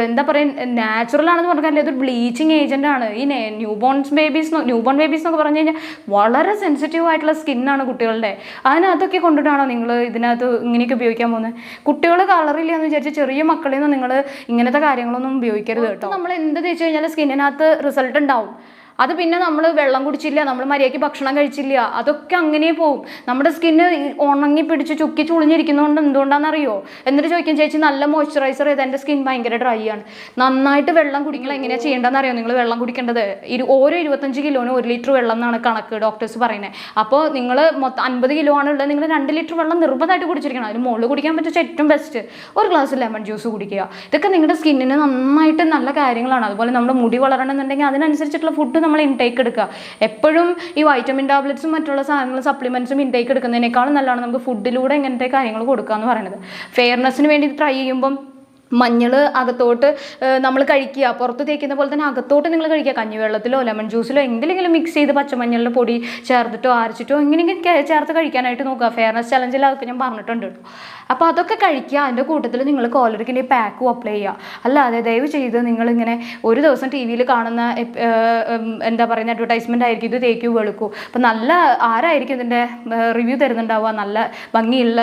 Speaker 1: എന്താ പറയുക നാച്ചുറൽ ആണെന്ന് പറഞ്ഞാൽ അതൊരു ബ്ലീച്ചിങ് ഏജന്റ് ആണ്. ഈ new borns babies new born babies എന്നൊക്കെ പറഞ്ഞു കഴിഞ്ഞാൽ വളരെ സെൻസിറ്റീവ് ആയിട്ടുള്ള സ്കിന്നാണ് കുട്ടികളുടെ. അതിന് അതൊക്കെ കൊണ്ടിട്ടാണോ നിങ്ങൾ ഇതിനകത്ത് ഇങ്ങനെയൊക്കെ ഉപയോഗിക്കാൻ പോകുന്നത്? കുട്ടികൾ കളറില്ല എന്ന് വിചാരിച്ച് ചെറിയ മക്കളിൽ നിന്ന് നിങ്ങൾ ഇങ്ങനത്തെ കാര്യങ്ങളൊന്നും ഉപയോഗിക്കരുത് കേട്ടോ. നമ്മൾ എന്ത് തേച്ച് കഴിഞ്ഞാൽ സ്കിന്നിനകത്ത് റിസൾട്ട് ഉണ്ടാവും. അത് പിന്നെ നമ്മൾ വെള്ളം കുടിച്ചില്ല നമ്മൾ മര്യാദയ്ക്ക് ഭക്ഷണം കഴിച്ചില്ല അതൊക്കെ അങ്ങനെ പോവും. നമ്മുടെ സ്കിന്ന് ഉണങ്ങി പിടിച്ച് ചുക്കി ചുളിഞ്ഞിരിക്കുന്നതുകൊണ്ട് എന്തുകൊണ്ടാണെന്നറിയോ എന്നിട്ട് ചോദിക്കും ചേച്ചി നല്ല മോയ്സ്ചറൈസർ ചെയ്ത് എന്റെ സ്കിൻ ഭയങ്കര ഡ്രൈ ആണ്. നന്നായിട്ട് വെള്ളം കുടിക്കണം എങ്ങനെയാണ് ചെയ്യേണ്ടതെന്ന് അറിയോ നിങ്ങൾ വെള്ളം കുടിക്കേണ്ടത്? ഇരു ഓരോ ഇരുപത്തഞ്ച് കിലോന് ഒരു ലിറ്റർ വെള്ളം എന്നാണ് കണക്ക് ഡോക്ടേഴ്സ് പറയുന്നത്. അപ്പോൾ നിങ്ങൾ മൊത്തം അൻപത് കിലോ ആണുള്ളത് നിങ്ങൾ രണ്ട് ലിറ്റർ വെള്ളം നിർബന്ധമായിട്ട് കുടിച്ചിരിക്കണം. അതിന് മുകളിൽ കുടിക്കാൻ പറ്റുന്ന ഏറ്റവും ബെസ്റ്റ് ഒരു ഗ്ലാസ് ലെമൺ ജ്യൂസ് കുടിക്കുക. ഇതൊക്കെ നിങ്ങളുടെ സ്കിന്നിന് നന്നായിട്ട് നല്ല കാര്യങ്ങളാണ്. അതുപോലെ നമ്മുടെ മുടി വളരണമെന്നുണ്ടെങ്കിൽ അതിനനുസരിച്ചിട്ടുള്ള ഫുഡ് നമ്മൾ ഇൻടേക്ക് എടുക്കുക. എപ്പോഴും ഈ വൈറ്റമിൻ ടാബ്ലറ്റ്സും മറ്റുള്ള സാധനങ്ങളും സപ്ലിമെന്റ്സും ഇൻടേക്ക് എടുക്കുന്നതിനേക്കാളും നല്ലതാണ്. നമുക്ക് ഫുഡിലൂടെ ഇങ്ങനത്തെ കാര്യങ്ങൾ കൊടുക്കുക എന്ന് പറയുന്നത് ഫെയർനെസ്സിന് വേണ്ടി ട്രൈ ചെയ്യുമ്പം മഞ്ഞൾ അകത്തോട്ട് നമ്മൾ കഴിക്കുക. പുറത്ത് തേക്കുന്ന പോലെ തന്നെ അകത്തോട്ട് നിങ്ങൾ കഴിക്കുക. കഞ്ഞിവെള്ളത്തിലോ ലെമൺ ജ്യൂസിലോ എന്തെങ്കിലും മിക്സ് ചെയ്ത് പച്ചമഞ്ഞളുടെ പൊടി ചേർത്തിട്ടോ അരച്ചിട്ടോ എങ്ങനെയെങ്കിലും ചേർത്ത് കഴിക്കാനായിട്ട് നോക്കുക. ഫെയർനെസ് ചലഞ്ചിൽ അതൊക്കെ ഞാൻ പറഞ്ഞിട്ടുണ്ട് അപ്പോൾ അതൊക്കെ കഴിക്കുക. അതിന്റെ കൂട്ടത്തിൽ നിങ്ങൾ കോലറിക്കിന്റെ പാക്കും അപ്ലൈ ചെയ്യുക. അല്ലാതെ ദയവ് ചെയ്ത് നിങ്ങളിങ്ങനെ ഒരു ദിവസം ടി വിയിൽ കാണുന്ന എന്താ പറയുന്ന അഡ്വർടൈസ്മെന്റ് ആയിരിക്കും. ഇത് തേക്കൂ വെളുക്കൂ. അപ്പോൾ നല്ല ആരായിരിക്കും ഇതിന്റെ റിവ്യൂ തരുന്നുണ്ടാവുക? നല്ല ഭംഗിയുള്ള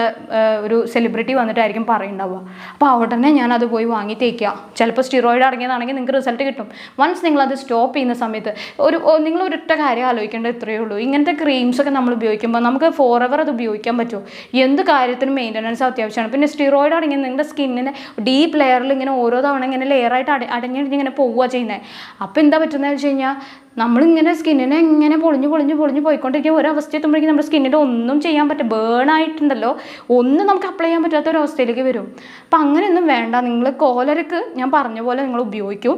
Speaker 1: ഒരു സെലിബ്രിറ്റി വന്നിട്ടായിരിക്കും പറയുന്നുണ്ടാവുക. അപ്പോൾ തന്നെ ഞാൻ അത് പോയി വാങ്ങി തേക്കുക. ചിലപ്പോൾ സ്റ്റിറോയിഡ് അടങ്ങിയതാണെങ്കിൽ നിങ്ങൾക്ക് റിസൾട്ട് കിട്ടും. വൺസ് നിങ്ങൾ അത് സ്റ്റോപ്പ് ചെയ്യുന്ന സമയത്ത് ഒരു നിങ്ങൾ ഒരൊറ്റ കാര്യം ആലോചിക്കേണ്ടത് ഇത്രയേ ഉള്ളൂ. ഇങ്ങനത്തെ ക്രീംസ് ഒക്കെ നമ്മൾ ഉപയോഗിക്കുമ്പോൾ നമുക്ക് ഫോർ എവർ അത് ഉപയോഗിക്കാൻ പറ്റുമോ എന്ത് കാര്യത്തിനും മെയിന്റനൻസ് അത്യാവശ്യമാണ്. പിന്നെ സ്റ്റിറോയിഡ് അടങ്ങിയ നിങ്ങളുടെ സ്കിന്നിനെ ഡീപ്പ് ലെയറിൽ ഇങ്ങനെ ഓരോ തവണ ഇങ്ങനെ ലെയറായിട്ട് അട ഇങ്ങനെ പോവുക ചെയ്യുന്നത് അപ്പോൾ എന്താ പറ്റുന്നതെന്ന് വെച്ച് കഴിഞ്ഞാൽ നമ്മളിങ്ങനെ സ്കിന്നിനെ എങ്ങനെ പൊളിഞ്ഞ് പൊളിഞ്ഞ് പൊളിഞ്ഞ് പോയിക്കൊണ്ടിരിക്കുക ഒരു അവസ്ഥ എത്തുമ്പോഴേക്കും നമ്മുടെ സ്കിന്നിന്റെ ഒന്നും ചെയ്യാൻ പറ്റും ബേൺ ആയിട്ടുണ്ടല്ലോ. ഒന്നും നമുക്ക് അപ്ലൈ ചെയ്യാൻ പറ്റാത്ത ഒരു അവസ്ഥയിലേക്ക് വരും. അപ്പം അങ്ങനെയൊന്നും വേണ്ട നിങ്ങൾ കോലരക്ക് ഞാൻ പറഞ്ഞ പോലെ നിങ്ങൾ ഉപയോഗിക്കൂ.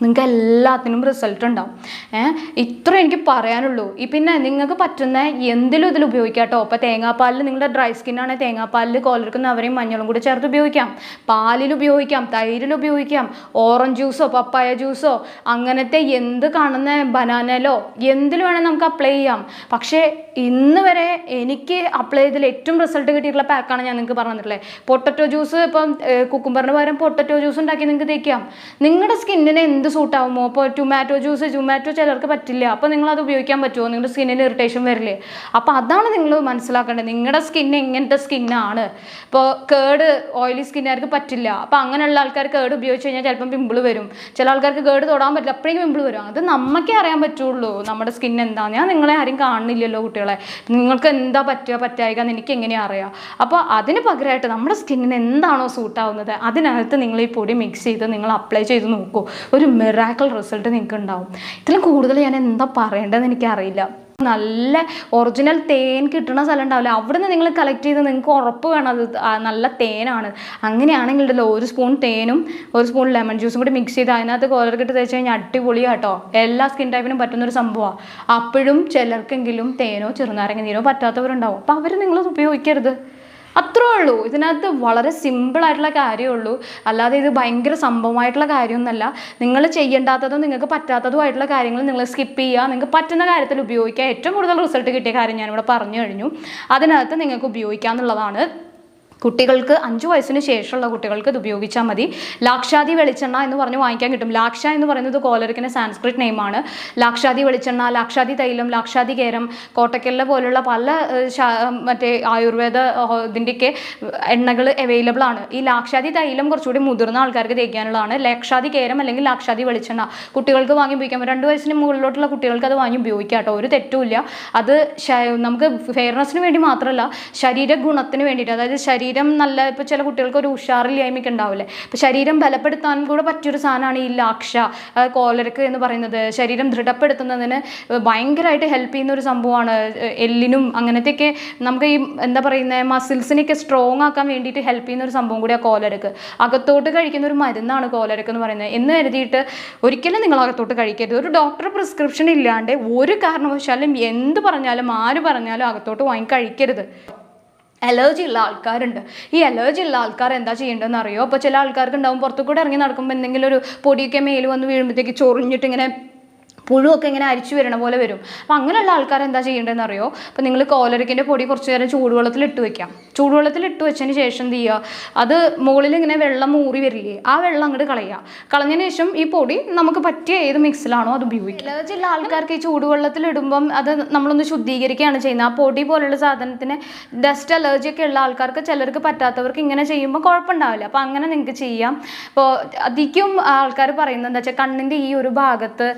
Speaker 1: നിങ്ങൾക്ക് എല്ലാത്തിനും റിസൾട്ട് ഉണ്ടാവും. ഏഹ് ഇത്ര എനിക്ക് പറയാനുള്ളൂ. ഈ പിന്നെ നിങ്ങൾക്ക് പറ്റുന്ന എന്തിലും ഇതിൽ ഉപയോഗിക്കാം കേട്ടോ അപ്പോൾ തേങ്ങാപ്പാലിൽ നിങ്ങളുടെ ഡ്രൈ സ്കിന്നാണെങ്കിൽ തേങ്ങാപ്പാലിൽ കോലർക്കുന്ന അവരെയും മഞ്ഞളും കൂടി ചേർത്ത് ഉപയോഗിക്കാം. പാലിൽ ഉപയോഗിക്കാം തൈരിൽ ഉപയോഗിക്കാം ഓറഞ്ച് ജ്യൂസോ പപ്പായ ജ്യൂസോ അങ്ങനത്തെ എന്ത് കാണുന്ന ബനാനലോ എന്തിൽ വേണേൽ നമുക്ക് അപ്ലൈ ചെയ്യാം. പക്ഷേ ഇന്ന് വരെ എനിക്ക് അപ്ലൈ ചെയ്തതിൽ ഏറ്റവും റിസൾട്ട് കിട്ടിയിട്ടുള്ള പാക്കാണ് ഞാൻ നിങ്ങൾക്ക് പറഞ്ഞിട്ടുള്ളത് പൊട്ടറ്റോ ജ്യൂസ് ഇപ്പം കുക്കുംബറിന് പകരം പൊട്ടറ്റോ ജ്യൂസ് ഉണ്ടാക്കി നിങ്ങൾക്ക് തേക്കാം. നിങ്ങളുടെ സ്കിന്നിന് എന്ത് സൂട്ടാവുമോ അപ്പോൾ ടൊമാറ്റോ ജ്യൂസ് ടൊമാറ്റോ ചിലർക്ക് പറ്റില്ല. അപ്പോൾ നിങ്ങളത് ഉപയോഗിക്കാൻ പറ്റുമോ? നിങ്ങളുടെ സ്കിന്നിന് ഇറിറ്റേഷൻ വരില്ലേ? അപ്പോൾ അതാണ് നിങ്ങൾ മനസ്സിലാക്കേണ്ടത്. നിങ്ങളുടെ സ്കിൻ എങ്ങനത്തെ സ്കിന്നാണ് ഇപ്പോൾ കേട് ഓയിലി സ്കിന്നുകാർക്ക് പറ്റില്ല. അപ്പോൾ അങ്ങനെയുള്ള ആൾക്കാർ കേട് ഉപയോഗിച്ച് കഴിഞ്ഞാൽ ചിലപ്പം പിമ്പിൾ വരും. ചില ആൾക്കാർക്ക് കേട് തൊടാൻ പറ്റില്ല. അപ്പോഴേക്കും പിമ്പിൾ വരും. അത് നമുക്കേ അറിയാൻ പറ്റുള്ളൂ. നമ്മുടെ സ്കിൻ എന്താണെന്ന് ഞാൻ നിങ്ങളെ ആരും കാണുന്നില്ലല്ലോ കുട്ടികളെ. നിങ്ങൾക്ക് എന്താ പറ്റുക? പറ്റായിക എന്ന് എനിക്ക് എങ്ങനെയാണ് അറിയാം? അപ്പോൾ അതിന് പകരമായിട്ട് നമ്മുടെ സ്കിന്നിന് എന്താണോ സൂട്ടാവുന്നത് അതിനകത്ത് നിങ്ങൾ ഈ പൊടി മിക്സ് ചെയ്ത് നിങ്ങൾ അപ്ലൈ ചെയ്ത് നോക്കൂ. ഒരു മിറാക്കിൾ റിസൾട്ട് നിങ്ങൾക്ക് ഉണ്ടാവും ഇതിൽ കൂടുതൽ ഞാൻ എന്താ പറയേണ്ടതെന്ന് എനിക്കറിയില്ല. നല്ല ഒറിജിനൽ തേൻ കിട്ടുന്ന സ്ഥലം ഉണ്ടാവില്ല അവിടെ നിന്ന് നിങ്ങൾ കളക്ട് ചെയ്ത് നിങ്ങൾക്ക് ഉറപ്പ് വേണം. അത് നല്ല തേനാണ്. അങ്ങനെയാണെങ്കിൽ ഉണ്ടല്ലോ ഒരു സ്പൂൺ തേനും ഒരു സ്പൂൺ ലെമൺ ജ്യൂസും കൂടി മിക്സ് ചെയ്ത് അതിനകത്ത് കോലർക്കിട്ട് തേച്ച് കഴിഞ്ഞാൽ അടിപൊളിയാട്ടോ. എല്ലാ സ്കിൻ ടൈപ്പിനും പറ്റുന്ന ഒരു സംഭവമാണ് അപ്പോഴും ചിലർക്കെങ്കിലും തേനോ ചെറുനാരങ്ങ നീരോ പറ്റാത്തവരുണ്ടാവും. അപ്പോൾ അവർ നിങ്ങളത് ഉപയോഗിക്കരുത്. അത്രേ ഉള്ളൂ. ഇതിനകത്ത് വളരെ സിമ്പിൾ ആയിട്ടുള്ള കാര്യമേ ഉള്ളൂ അല്ലാതെ ഇത് ഭയങ്കര സംഭവമായിട്ടുള്ള കാര്യമൊന്നുമല്ല. നിങ്ങൾ ചെയ്യേണ്ടാത്തതും നിങ്ങൾക്ക് പറ്റാത്തതുമായിട്ടുള്ള കാര്യങ്ങൾ നിങ്ങൾ സ്കിപ്പ് ചെയ്യുക. നിങ്ങൾക്ക് പറ്റുന്ന കാര്യത്തിൽ ഉപയോഗിക്കുക. ഏറ്റവും കൂടുതൽ റിസൾട്ട് കിട്ടിയ കാര്യം ഞാനിവിടെ പറഞ്ഞു കഴിഞ്ഞു. അതിനകത്ത് നിങ്ങൾക്ക് ഉപയോഗിക്കാമെന്നുള്ളതാണ് കുട്ടികൾക്ക് അഞ്ചു വയസ്സിന് ശേഷമുള്ള കുട്ടികൾക്ക് ഇത് ഉപയോഗിച്ചാൽ മതി. ലാക്ഷാദി വെളിച്ചെണ്ണ എന്ന് പറഞ്ഞ് വാങ്ങിക്കാൻ കിട്ടും. ലാക്ഷ എന്ന് പറയുന്നത് കോലരക്കിന്റെ സാൻസ്ക്രിറ്റ് നെയിമാണ്. ലാക്ഷാദി വെളിച്ചെണ്ണ ലാക്ഷാദി തൈലം ലാക്ഷാദി കേരം കോട്ടക്കല്ല പോലുള്ള പല മറ്റേ ആയുർവേദ ഇതിന്റെയൊക്കെ എണ്ണകൾ അവൈലബിൾ ആണ്. ഈ ലാക്ഷാദി തൈലം കുറച്ചുകൂടി മുതിർന്ന ആൾക്കാർക്ക് തേക്കാനുള്ളതാണ്. ലാക്ഷാദി കേരം അല്ലെങ്കിൽ ലാക്ഷാദി വെളിച്ചെണ്ണ. കുട്ടികൾക്ക് വാങ്ങി ഉപയോഗിക്കാം. രണ്ട് വയസ്സിന് മുകളിലോട്ടുള്ള കുട്ടികൾക്ക് അത് വാങ്ങി ഉപയോഗിക്കാം കേട്ടോ. ഒരു തെറ്റുമില്ല. അത് നമുക്ക് ഫെയർനെസ്സിന് വേണ്ടി മാത്രമല്ല ശരീര ഗുണത്തിന് വേണ്ടിയിട്ട് അതായത് ശരീരം നല്ല ഇപ്പോൾ ചില കുട്ടികൾക്ക് ഒരു ഉഷാറില്ലായ്മയൊക്കെ ഉണ്ടാവില്ലേ? അപ്പോൾ ശരീരം ബലപ്പെടുത്താൻ കൂടെ പറ്റിയൊരു സാധനമാണ് ഈ ലാക്ഷ കോലരക്ക് എന്ന് പറയുന്നത്. ശരീരം ദൃഢപ്പെടുത്തുന്നതിന് ഭയങ്കരമായിട്ട് ഹെൽപ്പ് ചെയ്യുന്ന ഒരു സംഭവമാണ് എല്ലിനും അങ്ങനത്തെയൊക്കെ നമുക്ക് ഈ എന്താ പറയുന്നത് മസിൽസിനെയൊക്കെ സ്ട്രോങ് ആക്കാൻ വേണ്ടിയിട്ട് ഹെൽപ്പ് ചെയ്യുന്ന ഒരു സംഭവം കൂടിയാണ് കോലരക്ക്. അകത്തോട്ട് കഴിക്കുന്ന ഒരു മരുന്നാണ് കോലരക്ക് എന്ന് പറയുന്നത്. എന്ന് കരുതിയിട്ട് ഒരിക്കലും നിങ്ങൾ അകത്തോട്ട് കഴിക്കരുത്. ഒരു ഡോക്ടർ പ്രിസ്ക്രിപ്ഷൻ ഇല്ലാണ്ട് ഒരു കാരണവശാലും എന്ത് പറഞ്ഞാലും ആര് പറഞ്ഞാലും അകത്തോട്ട് വാങ്ങി കഴിക്കരുത്. അലർജി ഉള്ള ആൾക്കാരുണ്ട്. ഈ അലർജി ഉള്ള ആൾക്കാർ എന്താ ചെയ്യേണ്ടതെന്ന് അറിയോ? അപ്പോൾ ചില ആൾക്കാർക്ക് ഉണ്ടാവും പുറത്തു കൂടെ ഇറങ്ങി നടക്കുമ്പോൾ എന്തെങ്കിലും ഒരു പൊടിയൊക്കെ മേൽ വന്ന് വീഴുമ്പോഴത്തേക്ക് ചൊറിഞ്ഞിട്ട് ഇങ്ങനെ പുഴുവൊക്കെ ഇങ്ങനെ അരിച്ചു വരണ പോലെ വരും. അപ്പം അങ്ങനെയുള്ള ആൾക്കാർ എന്താ ചെയ്യേണ്ടതെന്ന് അറിയോ? അപ്പം നിങ്ങൾ കോലരക്കിന്റെ പൊടി കുറച്ച് നേരം ചൂടുവെള്ളത്തിൽ ഇട്ട് വെക്കാം. ചൂടുവെള്ളത്തിൽ ഇട്ട് വെച്ചതിന് ശേഷം എന്ത് ചെയ്യുക? അത് മുകളിൽ ഇങ്ങനെ വെള്ളം മൂറി വരില്ലേ ആ വെള്ളം അങ്ങോട്ട് കളയുക. കളഞ്ഞതിന് ശേഷം ഈ പൊടി നമുക്ക് പറ്റിയ ഏത് മിക്സിലാണോ അത് ഉപയോഗിക്കുക അലർജി ചില ആൾക്കാർക്ക് ഈ ചൂടുവെള്ളത്തിൽ ഇടുമ്പം അത് നമ്മളൊന്ന് ശുദ്ധീകരിക്കുകയാണ് ചെയ്യുന്നത്. ആ പൊടി പോലുള്ള സാധനത്തിന് ഡസ്റ്റ് അലർജി ഒക്കെ ഉള്ള ആൾക്കാർക്ക് ചിലർക്ക് പറ്റാത്തവർക്ക് ഇങ്ങനെ ചെയ്യുമ്പോൾ കുഴപ്പമുണ്ടാവില്ല. അപ്പോൾ അങ്ങനെ നിങ്ങൾക്ക് ചെയ്യാം. ഇപ്പോൾ അധികം ആൾക്കാർ പറയുന്നത് എന്താ വെച്ചാൽ കണ്ണിന്റെ ഈ ഒരു ഭാഗത്ത്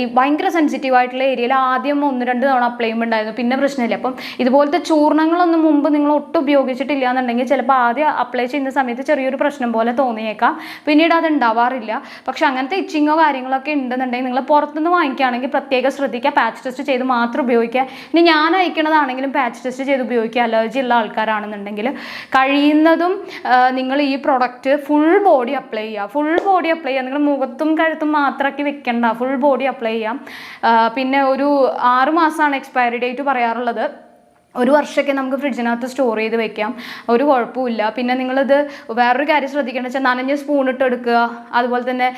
Speaker 1: ഈ ഭയങ്കര സെൻസിറ്റീവ് ആയിട്ടുള്ള ഏരിയയിൽ ആദ്യം ഒന്ന് രണ്ട് തവണ അപ്ലൈ ചെയ്യുമ്പോൾ ഉണ്ടായിരുന്നു. പിന്നെ പ്രശ്നമില്ല. അപ്പം ഇതുപോലത്തെ ചൂർണങ്ങളൊന്നും മുമ്പ് നിങ്ങൾ ഒട്ടും ഉപയോഗിച്ചിട്ടില്ല എന്നുണ്ടെങ്കിൽ ചിലപ്പോൾ ആദ്യം അപ്ലൈ ചെയ്യുന്ന സമയത്ത് ചെറിയൊരു പ്രശ്നം പോലെ തോന്നിയേക്കാം. പിന്നീട് അത് ഉണ്ടാവാറില്ല. പക്ഷെ അങ്ങനത്തെ ഇച്ചിങ്ങോ കാര്യങ്ങളൊക്കെ ഉണ്ടെന്നുണ്ടെങ്കിൽ നിങ്ങൾ പുറത്തുനിന്ന് വാങ്ങിക്കുകയാണെങ്കിൽ പ്രത്യേകം ശ്രദ്ധിക്കുക. പാച്ച് ടെസ്റ്റ് ചെയ്ത് മാത്രം ഉപയോഗിക്കുക. ഇനി ഞാൻ അയക്കണതാണെങ്കിലും പാച്ച് ടെസ്റ്റ് ചെയ്ത് ഉപയോഗിക്കുക. അലർജി ഉള്ള ആൾക്കാരാണെന്നുണ്ടെങ്കിൽ കഴിയുന്നതും നിങ്ങൾ ഈ പ്രൊഡക്റ്റ് ഫുൾ ബോഡി അപ്ലൈ ചെയ്യുക. ഫുൾ ബോഡി അപ്ലൈ ചെയ്യുക. നിങ്ങൾ മുഖത്തും കഴുത്തും മാത്രമാക്കി വെക്കണ്ട. ഫുൾ ബോഡി അപ്ലൈ ചെയ്യാം. പിന്നെ ഒരു ആറ് മാസമാണ് എക്സ്പയറി ഡേറ്റ് പറയാറുള്ളത്. ഒരു വർഷമൊക്കെ നമുക്ക് ഫ്രിഡ്ജിനകത്ത് സ്റ്റോർ ചെയ്ത് വെക്കാം. ഒരു കുഴപ്പമില്ല പിന്നെ നിങ്ങളിത് വേറൊരു കാര്യം ശ്രദ്ധിക്കേണ്ടത് വെച്ചാൽ നനഞ്ഞ സ്പൂൺ ഇട്ട് എടുക്കുക. അതുപോലെ തന്നെ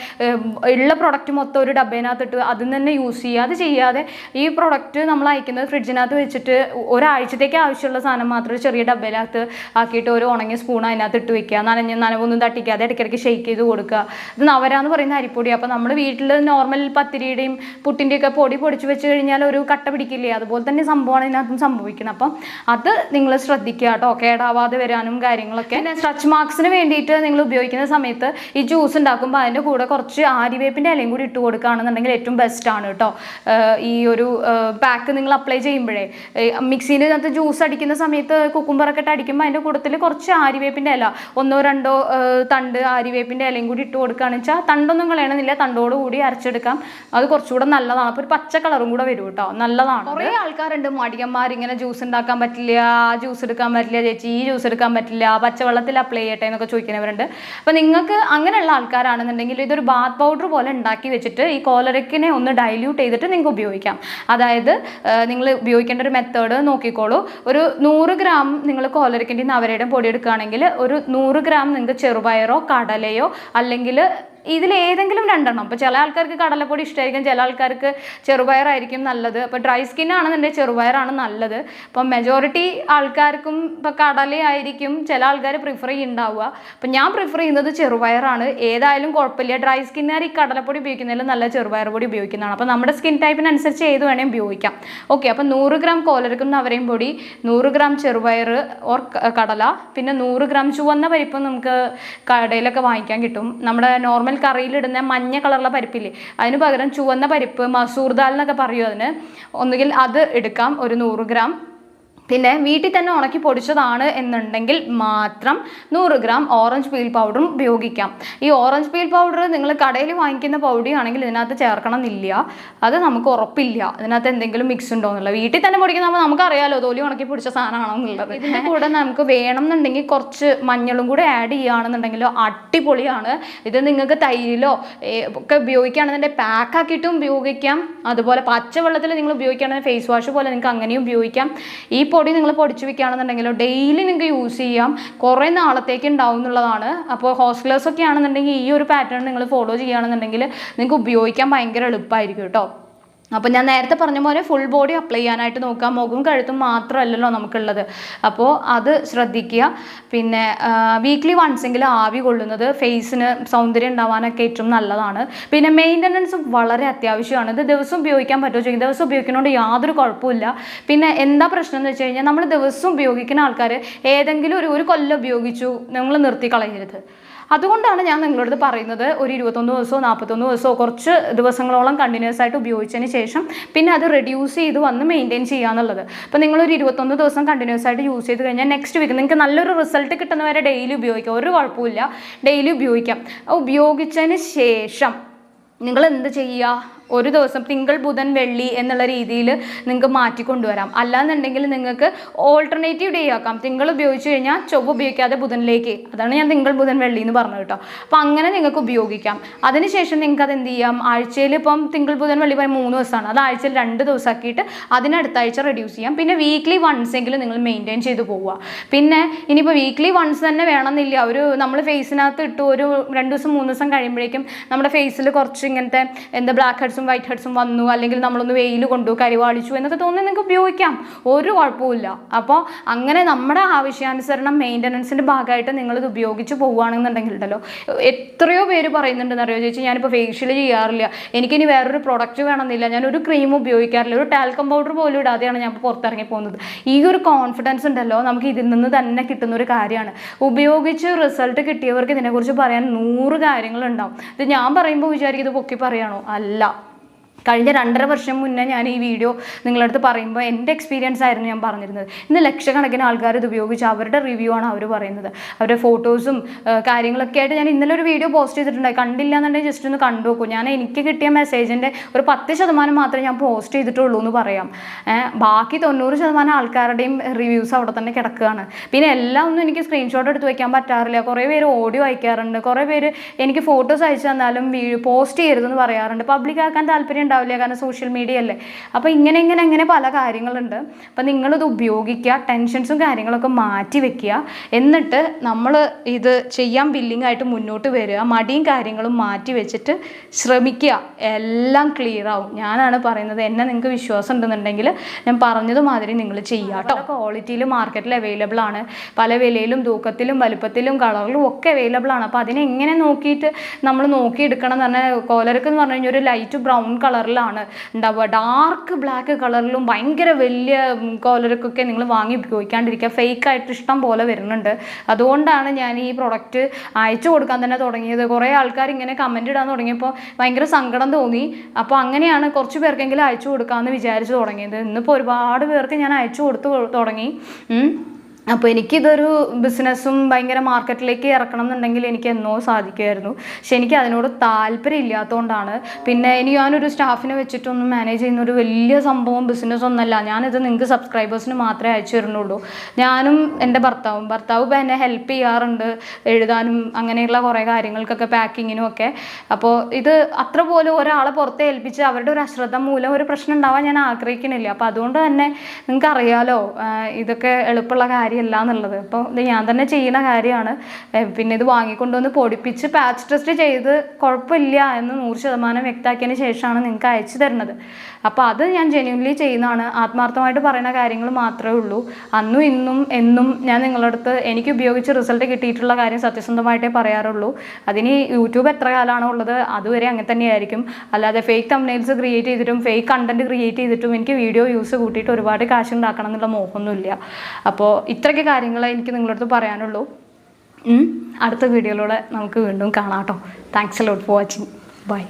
Speaker 1: ഉള്ള പ്രൊഡക്റ്റ് മൊത്തം ഒരു ഡബ്ബേനകത്ത് ഇട്ട് അതിൽ തന്നെ യൂസ് ചെയ്യുക. അത് ചെയ്യാതെ ഈ പ്രൊഡക്റ്റ് നമ്മൾ അയക്കുന്നത് ഫ്രിഡ്ജിനകത്ത് വെച്ചിട്ട് ഒരാഴ്ചത്തേക്ക് ആവശ്യമുള്ള സാധനം മാത്രം ചെറിയ ഡബ്ബയിനകത്ത് ആക്കിയിട്ട് ഒരു ഉണങ്ങിയ സ്പൂൺ അതിനകത്ത് ഇട്ട് വെക്കുക. നനഞ്ഞ നനവൊന്നും തട്ടിക്കാതെ ഇടയ്ക്കിടയ്ക്ക് ഷെയ്ക്ക് ചെയ്ത് കൊടുക്കുക. ഇത് നവരാന്ന് പറയുന്ന അരിപ്പൊടി. അപ്പോൾ നമ്മൾ വീട്ടിൽ നോർമൽ പത്തിരിയുടെയും പുട്ടിന്റെയൊക്കെ പൊടി പൊടിച്ച് വെച്ച് കഴിഞ്ഞാൽ ഒരു കട്ട പിടിക്കില്ലേ? അതുപോലെ തന്നെ സംഭവമാണ് ഇതിനകത്തും സംഭവിക്കുന്നത്. അപ്പം അപ്പം അത് നിങ്ങൾ ശ്രദ്ധിക്കുക കേട്ടോ. കേടാവാതെ വരാനും കാര്യങ്ങളൊക്കെ. പിന്നെ സ്ട്രച്ച് മാർക്സിന് വേണ്ടിയിട്ട് നിങ്ങൾ ഉപയോഗിക്കുന്ന സമയത്ത് ഈ ജ്യൂസ് ഉണ്ടാക്കുമ്പോൾ അതിന്റെ കൂടെ കുറച്ച് ആര്യവേപ്പിന്റെ ഇലയും കൂടി ഇട്ട് കൊടുക്കുകയാണെന്നുണ്ടെങ്കിൽ ഏറ്റവും ബെസ്റ്റ് ആണ് കേട്ടോ. ഈ ഒരു പാക്ക് നിങ്ങൾ അപ്ലൈ ചെയ്യുമ്പോഴേ. അകത്ത് ജ്യൂസ് അടിക്കുന്ന സമയത്ത് കുക്കുംബറൊക്കെ ഇട്ട് അടിക്കുമ്പോൾ അതിന്റെ കൂട്ടത്തിൽ കുറച്ച് ആര്യവേപ്പിന്റെ ഇല ഒന്നോ രണ്ടോ തണ്ട് ആര്യവേപ്പിന്റെ ഇലയും കൂടി ഇട്ട് കൊടുക്കുകയാണെന്ന് വെച്ചാൽ തണ്ടൊന്നും കളയണമെന്നില്ല. തണ്ടോട് കൂടി അരച്ചെടുക്കാം. അത് കുറച്ചുകൂടെ നല്ലതാണ്. അപ്പോൾ ഒരു പച്ച കളറും കൂടെ വരും കേട്ടോ. നല്ലതാണ്. കുറേ ആൾക്കാരുണ്ട് മടിയന്മാർ ഇങ്ങനെ ജ്യൂസ് ഉണ്ടാക്കാൻ പറ്റില്ല ജ്യൂസ് എടുക്കാൻ പറ്റില്ല ചേച്ചി ഈ ജ്യൂസ് എടുക്കാൻ പറ്റില്ല പച്ചവെള്ളത്തിൽ അപ്ലൈ ചെയ്യട്ടെ എന്നൊക്കെ ചോദിക്കുന്നവരുണ്ട്. അപ്പോൾ നിങ്ങൾക്ക് അങ്ങനെയുള്ള ആൾക്കാരാണെന്നുണ്ടെങ്കിൽ ഇതൊരു ബാത്ത് പൗഡർ പോലെ ഉണ്ടാക്കി വെച്ചിട്ട് ഈ കോലരക്കിനെ ഒന്ന് ഡൈല്യൂട്ട് ചെയ്തിട്ട് നിങ്ങൾക്ക് ഉപയോഗിക്കാം. അതായത് നിങ്ങൾ ഉപയോഗിക്കേണ്ട ഒരു മെത്തേഡ് നോക്കിക്കോളൂ. ഒരു നൂറ് ഗ്രാം നിങ്ങൾ കോലരക്കിന്റെ നവരയുടെ പൊടി എടുക്കുകയാണെങ്കിൽ ഒരു നൂറ് ഗ്രാം നിങ്ങൾക്ക് ചെറുപയറോ കടലയോ അല്ലെങ്കിൽ ഇതിൽ ഏതെങ്കിലും രണ്ടെണ്ണം. ഇപ്പം ചില ആൾക്കാർക്ക് കടലപ്പൊടി ഇഷ്ടമായിരിക്കും ചില ആൾക്കാർക്ക് ചെറുപയറായിരിക്കും നല്ലത്. അപ്പോൾ ഡ്രൈ സ്കിൻ ആണെന്നുണ്ടെങ്കിൽ ചെറുപയറാണ് നല്ലത്. അപ്പം മെജോറിറ്റി ആൾക്കാർക്കും ഇപ്പോൾ കടലയായിരിക്കും ചില ആൾക്കാർ പ്രിഫർ ചെയ്യുന്നുണ്ടാവുക. അപ്പം ഞാൻ പ്രിഫർ ചെയ്യുന്നത് ചെറുപയറാണ്. ഏതായാലും കുഴപ്പമില്ല. ഡ്രൈ സ്കിന്നുകാർ ഈ കടലപ്പൊടി ഉപയോഗിക്കുന്നതിൽ നല്ല ചെറുപയർ പൊടി ഉപയോഗിക്കുന്നതാണ്. അപ്പോൾ നമ്മുടെ സ്കിൻ ടൈപ്പിനനുസരിച്ച് ഏത് വേണേലും ഉപയോഗിക്കാം. ഓക്കെ അപ്പോൾ നൂറ് ഗ്രാം കോലരക്കും നവരയും പൊടി നൂറ് ഗ്രാം ചെറുപയർ ഓർ കടല പിന്നെ നൂറ് ഗ്രാം ചുവന്ന പരിപ്പ് നമുക്ക് കടയിലൊക്കെ വാങ്ങിക്കാൻ കിട്ടും. നമ്മുടെ നോർമൽ കറിയിലിടുന്ന മഞ്ഞ കളറുള്ള പരിപ്പില്ലേ? അതിന് പകരം ചുവന്ന പരിപ്പ് മസൂർ ദാൽ എന്നൊക്കെ പറയും അതിന്. ഒന്നുകിൽ അത് എടുക്കാം ഒരു നൂറ് ഗ്രാം. പിന്നെ വീട്ടിൽ തന്നെ ഉണക്കി പൊടിച്ചതാണ് എന്നുണ്ടെങ്കിൽ മാത്രം നൂറ് ഗ്രാം ഓറഞ്ച് പീൽ പൗഡറും ഉപയോഗിക്കാം. ഈ ഓറഞ്ച് പീൽ പൗഡർ നിങ്ങൾ കടയിൽ വാങ്ങിക്കുന്ന പൗഡിയാണെങ്കിൽ ഇതിനകത്ത് ചേർക്കണം എന്നില്ല. അത് നമുക്ക് ഉറപ്പില്ല. ഇതിനകത്ത് എന്തെങ്കിലും മിക്സ് ഉണ്ടോ എന്നുള്ളത് വീട്ടിൽ തന്നെ പൊടിക്കുന്ന നമുക്കറിയാലോ തോലി ഉണക്കി പൊടിച്ച സാധനമാണോ എന്നുള്ളത്. ഇതിന്റെ കൂടെ നമുക്ക് വേണം എന്നുണ്ടെങ്കിൽ കുറച്ച് മഞ്ഞളും കൂടെ ആഡ് ചെയ്യുകയാണെന്നുണ്ടെങ്കിലോ അടിപൊളിയാണ്. ഇത് നിങ്ങൾക്ക് തൈരിലോ ഒക്കെ ഉപയോഗിക്കുകയാണെന്നുണ്ടെങ്കിൽ പാക്കാക്കിയിട്ടും ഉപയോഗിക്കാം. അതുപോലെ പച്ചവെള്ളത്തിൽ നിങ്ങൾ ഉപയോഗിക്കുകയാണെങ്കിൽ ഫേസ് വാഷ് പോലെ നിങ്ങൾക്ക് അങ്ങനെയും ഉപയോഗിക്കാം. ഈ പൊടി നിങ്ങൾ പൊടിച്ച് വെക്കുകയാണെന്നുണ്ടെങ്കിലോ ഡെയിലി നിങ്ങൾക്ക് യൂസ് ചെയ്യാം. കുറേ നാളത്തേക്ക് ഉണ്ടാവും എന്നുള്ളതാണ്. അപ്പോൾ ഹോസ്റ്റലേഴ്സൊക്കെ ആണെന്നുണ്ടെങ്കിൽ ഈ ഒരു പാറ്റേൺ നിങ്ങൾ ഫോളോ ചെയ്യുകയാണെന്നുണ്ടെങ്കിൽ നിങ്ങൾക്ക് ഉപയോഗിക്കാൻ ഭയങ്കര എളുപ്പമായിരിക്കും കേട്ടോ. അപ്പോൾ ഞാൻ നേരത്തെ പറഞ്ഞ പോലെ ഫുൾ ബോഡി അപ്ലൈ ചെയ്യാനായിട്ട് നോക്കാം മുഖവും കഴുത്തും മാത്രമല്ലല്ലോ നമുക്കുള്ളത്. അപ്പോൾ അത് ശ്രദ്ധിക്കുക. പിന്നെ വീക്ക്ലി വൺസ് എങ്കിലും ആവി കൊള്ളുന്നത് ഫേസിന് സൗന്ദര്യം ഉണ്ടാവാനൊക്കെ ഏറ്റവും നല്ലതാണ്. പിന്നെ മെയിന്റനൻസ് വളരെ അത്യാവശ്യമാണ്. ഇത് ദിവസം ഉപയോഗിക്കാൻ പറ്റുമോ ചോദിക്കും. ദിവസം ഉപയോഗിക്കുന്നതുകൊണ്ട് യാതൊരു കുഴപ്പമില്ല പിന്നെ എന്താ പ്രശ്നം എന്ന് വെച്ച് കഴിഞ്ഞാൽ നമ്മൾ ദിവസം ഉപയോഗിക്കുന്ന ആൾക്കാർ ഏതെങ്കിലും ഒരു ഒരു കൊല്ലം ഉപയോഗിച്ചു നിങ്ങൾ നിർത്തി കളയരുത്. അതുകൊണ്ടാണ് ഞാൻ നിങ്ങളോട് പറയുന്നത്. ഒരു ഇരുപത്തൊന്ന് ദിവസമോ നാൽപ്പത്തൊന്ന് ദിവസമോ കുറച്ച് ദിവസങ്ങളോളം കണ്ടിന്യൂസ് ആയിട്ട് ഉപയോഗിച്ചതിന് ശേഷം പിന്നെ അത് റെഡ്യൂസ് ചെയ്ത് വന്ന് മെയിന്റെയിൻ ചെയ്യുക എന്നുള്ളത്. അപ്പോൾ നിങ്ങളൊരു ഇരുപത്തൊന്ന് ദിവസം കണ്ടിന്യൂസ് ആയിട്ട് യൂസ് ചെയ്ത് കഴിഞ്ഞാൽ നെക്സ്റ്റ് വീക്ക് നിങ്ങൾക്ക് നല്ലൊരു റിസൾട്ട് കിട്ടുന്നവരെ ഡെയിലി ഉപയോഗിക്കാം. ഒരു കുഴപ്പമില്ല ഡെയിലി ഉപയോഗിക്കാം. ഉപയോഗിച്ചതിന് ശേഷം നിങ്ങൾ എന്ത് ചെയ്യുക? ഒരു ദിവസം തിങ്കൾ ബുധൻ വെള്ളി എന്നുള്ള രീതിയിൽ നിങ്ങൾക്ക് മാറ്റിക്കൊണ്ടുവരാം അല്ലാന്നുണ്ടെങ്കിൽ നിങ്ങൾക്ക് ഓൾട്ടർനേറ്റീവ് ഡേ ആക്കാം. തിങ്കൾ ഉപയോഗിച്ച് കഴിഞ്ഞാൽ ചൊവ്വ ഉപയോഗിക്കാതെ ബുധനിലേക്ക്. അതാണ് ഞാൻ തിങ്കൾ ബുധൻ വെള്ളി എന്ന് പറഞ്ഞു കേട്ടോ. അപ്പം അങ്ങനെ നിങ്ങൾക്ക് ഉപയോഗിക്കാം. അതിനുശേഷം നിങ്ങൾക്ക് അത് എന്ത് ചെയ്യാം? ആഴ്ചയിൽ ഇപ്പം തിങ്കൾ ബുധൻ വെള്ളി പറയും മൂന്ന് ദിവസമാണ്. അത് ആഴ്ചയിൽ രണ്ട് ദിവസമാക്കിയിട്ട് അതിനടുത്ത ആഴ്ച റെഡ്യൂസ് ചെയ്യാം. പിന്നെ വീക്ക്ലി വൺസ് എങ്കിലും നിങ്ങൾ മെയിന്റെയിൻ ചെയ്ത് പോവുക. പിന്നെ ഇനിയിപ്പോൾ വീക്ക്ലി വൺസ് തന്നെ വേണമെന്നില്ല. ഒരു നമ്മൾ ഫേസിനകത്ത് ഇട്ട് ഒരു രണ്ട് ദിവസം മൂന്ന് ദിവസം കഴിയുമ്പോഴേക്കും നമ്മുടെ ഫേസിൽ കുറച്ച് ഇങ്ങനത്തെ എന്താ ബ്ലാക്ക് ഹെഡ്സും വൈറ്റ് ഹെഡ്സും വന്നു അല്ലെങ്കിൽ നമ്മളൊന്ന് വെയിൽ കൊണ്ടു കരിവാളിച്ചു എന്നൊക്കെ തോന്നി നിങ്ങൾക്ക് ഉപയോഗിക്കാം. ഒരു കുഴപ്പമില്ല അപ്പോൾ അങ്ങനെ നമ്മുടെ ആവശ്യാനുസരണം മെയിന്റനൻസിന്റെ ഭാഗമായിട്ട് നിങ്ങളിത് ഉപയോഗിച്ച് പോവുകയാണെന്നുണ്ടെങ്കിൽ ഉണ്ടല്ലോ എത്രയോ പേര് പറയുന്നുണ്ടെന്ന് അറിയോ ചേച്ചി? ഞാനിപ്പോൾ ഫേഷ്യൽ ചെയ്യാറില്ല. എനിക്കിനി വേറൊരു പ്രൊഡക്റ്റ് വേണമെന്നില്ല. ഞാൻ ഒരു ക്രീം ഉപയോഗിക്കാറില്ല. ഒരു ടാൽക്കം പൗഡർ പോലും ഇടാതെയാണ് ഞാൻ പുറത്തിറങ്ങി പോകുന്നത്. ഈ ഒരു കോൺഫിഡൻസ് ഉണ്ടല്ലോ നമുക്ക് ഇതിൽ നിന്ന് തന്നെ കിട്ടുന്ന ഒരു കാര്യമാണ്. ഉപയോഗിച്ച് റിസൾട്ട് കിട്ടിയവർക്ക് ഇതിനെക്കുറിച്ച് പറയാൻ നൂറ് കാര്യങ്ങളുണ്ടാവും. ഇത് ഞാൻ പറയുമ്പോൾ വിചാരിക്കും ഇത് പൊക്കി പറയാണോ? അല്ല. കഴിഞ്ഞ രണ്ടര വർഷം മുന്നേ ഞാൻ ഈ വീഡിയോ നിങ്ങളടുത്ത് പറയുമ്പോൾ എന്റെ എക്സ്പീരിയൻസ് ആയിരുന്നു ഞാൻ പറഞ്ഞിരുന്നത്. ഇന്ന് ലക്ഷക്കണക്കിന് ആൾക്കാർ ഇത് ഉപയോഗിച്ച് അവരുടെ റിവ്യൂ ആണ് അവർ പറയുന്നത്. അവരുടെ ഫോട്ടോസും കാര്യങ്ങളൊക്കെ ആയിട്ട് ഞാൻ ഇന്നലെ ഒരു വീഡിയോ പോസ്റ്റ് ചെയ്തിട്ടുണ്ടായി കണ്ടില്ല എന്നുണ്ടെങ്കിൽ ജസ്റ്റ് ഒന്ന് കണ്ടു നോക്കൂ. ഞാൻ എനിക്ക് കിട്ടിയ മെസ്സേജിന്റെ ഒരു പത്ത് ശതമാനം മാത്രമേ ഞാൻ പോസ്റ്റ് ചെയ്തിട്ടുള്ളൂ എന്ന് പറയാം. ബാക്കി തൊണ്ണൂറ് ശതമാനം ആൾക്കാരുടെയും റിവ്യൂസ് അവിടെ തന്നെ കിടക്കുകയാണ്. പിന്നെ എല്ലാം ഒന്നും എനിക്ക് സ്ക്രീൻഷോട്ട് എടുത്ത് വയ്ക്കാൻ പറ്റാറില്ല. കുറേ പേര് ഓഡിയോ അയക്കാറുണ്ട്. കുറേ പേര് എനിക്ക് ഫോട്ടോസ് അയച്ചു തന്നാലും പോസ്റ്റ് ചെയ്യരുതെന്ന് പറയാറുണ്ട്. പബ്ലിക് ആക്കാൻ താല്പര്യം ഉണ്ടാവില്ല കാരണം സോഷ്യൽ മീഡിയ അല്ലേ? അപ്പോൾ ഇങ്ങനെ ഇങ്ങനെ അങ്ങനെ പല കാര്യങ്ങളുണ്ട്. അപ്പം നിങ്ങളിത് ഉപയോഗിക്കുക ടെൻഷൻസും കാര്യങ്ങളൊക്കെ മാറ്റി വെക്കുക. എന്നിട്ട് നമ്മൾ ഇത് ചെയ്യാൻ ബില്ലിംഗ് ആയിട്ട് മുന്നോട്ട് വരിക മടിയും കാര്യങ്ങളും മാറ്റി വെച്ചിട്ട് ശ്രമിക്കുക. എല്ലാം ക്ലിയർ ആവും. ഞാനാണ് പറയുന്നത് എന്നെ നിങ്ങൾക്ക് വിശ്വാസം ഉണ്ടെന്നുണ്ടെങ്കിൽ ഞാൻ പറഞ്ഞതുമാതിരി നിങ്ങൾ ചെയ്യുക കേട്ടോ. ക്വാളിറ്റിയിൽ മാർക്കറ്റിൽ അവൈലബിൾ ആണ്. പല വിലയിലും തൂക്കത്തിലും വലുപ്പത്തിലും കളറിലും ഒക്കെ അവൈലബിൾ ആണ്. അപ്പോൾ അതിനെങ്ങനെ നോക്കിയിട്ട് നമ്മൾ നോക്കിയെടുക്കണം എന്ന് പറഞ്ഞാൽ കോലർക്ക് എന്ന് പറഞ്ഞു കഴിഞ്ഞാൽ ഒരു ലൈറ്റ് ബ്രൗൺ കളർ കളറിലാണ് ഉണ്ടാവുക. ഡാർക്ക് ബ്ലാക്ക് കളറിലും ഭയങ്കര വലിയ കോലർക്കൊക്കെ നിങ്ങൾ വാങ്ങി ഉപയോഗിക്കാണ്ടിരിക്കുക. ഫേക്ക് ആയിട്ട് ഇഷ്ടം പോലെ വരുന്നുണ്ട്. അതുകൊണ്ടാണ് ഞാൻ ഈ പ്രൊഡക്റ്റ് അയച്ചു കൊടുക്കാൻ തന്നെ തുടങ്ങിയത്. കുറേ ആൾക്കാർ ഇങ്ങനെ കമന്റ് ഇടാൻ തുടങ്ങിയപ്പോൾ ഭയങ്കര സങ്കടം തോന്നി. അപ്പോൾ അങ്ങനെയാണ് കുറച്ച് പേർക്കെങ്കിലും അയച്ചു കൊടുക്കാമെന്ന് വിചാരിച്ചു തുടങ്ങിയത്. ഇന്നിപ്പോൾ ഒരുപാട് പേർക്ക് ഞാൻ അയച്ചു കൊടുത്തു തുടങ്ങി. അപ്പോൾ എനിക്കിതൊരു ബിസിനസ്സും ഭയങ്കര മാർക്കറ്റിലേക്ക് ഇറക്കണം എന്നുണ്ടെങ്കിൽ എനിക്ക് എന്നോ സാധിക്കുമായിരുന്നു. പക്ഷെ എനിക്ക് അതിനോട് താല്പര്യം ഇല്ലാത്തതുകൊണ്ടാണ് പിന്നെ ഇനി ഞാനൊരു സ്റ്റാഫിനെ വെച്ചിട്ടൊന്നും മാനേജ് ചെയ്യുന്ന ഒരു വലിയ സംഭവം ബിസിനസ് ഒന്നല്ല. ഞാനിത് നിങ്ങൾക്ക് സബ്സ്ക്രൈബേഴ്സിന് മാത്രമേ അയച്ചു തരുന്നുള്ളൂ. ഞാനും എന്റെ ഭർത്താവും ഭർത്താവ് എന്നെ ഹെൽപ്പ് ചെയ്യാറുണ്ട്. എഴുതാനും അങ്ങനെയുള്ള കുറേ കാര്യങ്ങൾക്കൊക്കെ പാക്കിങ്ങിനും ഒക്കെ അപ്പോൾ ഇത് അത്ര പോലും ഒരാളെ പുറത്ത് ഏൽപ്പിച്ച് അവരുടെ ഒരു അശ്രദ്ധ മൂലം ഒരു പ്രശ്നം ഉണ്ടാവാൻ ഞാൻ ആഗ്രഹിക്കുന്നില്ല. അപ്പോൾ അതുകൊണ്ട് തന്നെ നിങ്ങൾക്ക് അറിയാലോ ഇതൊക്കെ എളുപ്പമുള്ള കാര്യമല്ല എന്നുള്ളത്. അപ്പോൾ ഇത് ഞാൻ തന്നെ ചെയ്യുന്ന കാര്യമാണ്. പിന്നെ ഇത് വാങ്ങിക്കൊണ്ടുവന്ന് പൊടിപ്പിച്ച് പാച്ച് ടെസ്റ്റ് ചെയ്ത് കുഴപ്പമില്ല എന്ന് നൂറ് ശതമാനം വ്യക്തമാക്കിയതിന് ശേഷമാണ് നിങ്ങൾക്ക് അയച്ചു തരുന്നത്. അപ്പോൾ അത് ഞാൻ ജെന്യൂൻലി ചെയ്യുന്നതാണ്. ആത്മാർത്ഥമായിട്ട് പറയുന്ന കാര്യങ്ങൾ മാത്രമേ ഉള്ളൂ. അന്നും ഇന്നും എന്നും ഞാൻ നിങ്ങളുടെ അടുത്ത് എനിക്ക് ഉപയോഗിച്ച് റിസൾട്ട് കിട്ടിയിട്ടുള്ള കാര്യം സത്യസന്ധമായിട്ടേ പറയാറുള്ളൂ. അതിന് യൂട്യൂബ് എത്ര കാലമാണോ ഉള്ളത്? അതുവരെ അങ്ങനെ തന്നെയായിരിക്കും. അല്ലാതെ ഫേക്ക് തമ്നെയിൽസ് ക്രിയേറ്റ് ചെയ്തിട്ടും ഫേക്ക് കണ്ടന്റ് ക്രിയേറ്റ് ചെയ്തിട്ടും എനിക്ക് വീഡിയോ യൂസ് കൂട്ടിയിട്ട് ഒരുപാട് കാശ് ഉണ്ടാക്കണം എന്നുള്ള മോഹമൊന്നുമില്ല. അപ്പോൾ ഇത്രയ്ക്ക് കാര്യങ്ങളെ എനിക്ക് നിങ്ങളുടെ അടുത്ത് പറയാനുള്ളൂ. അടുത്ത വീഡിയോയിലൂടെ നമുക്ക് വീണ്ടും കാണാം കേട്ടോ. Thanks lot for watching bye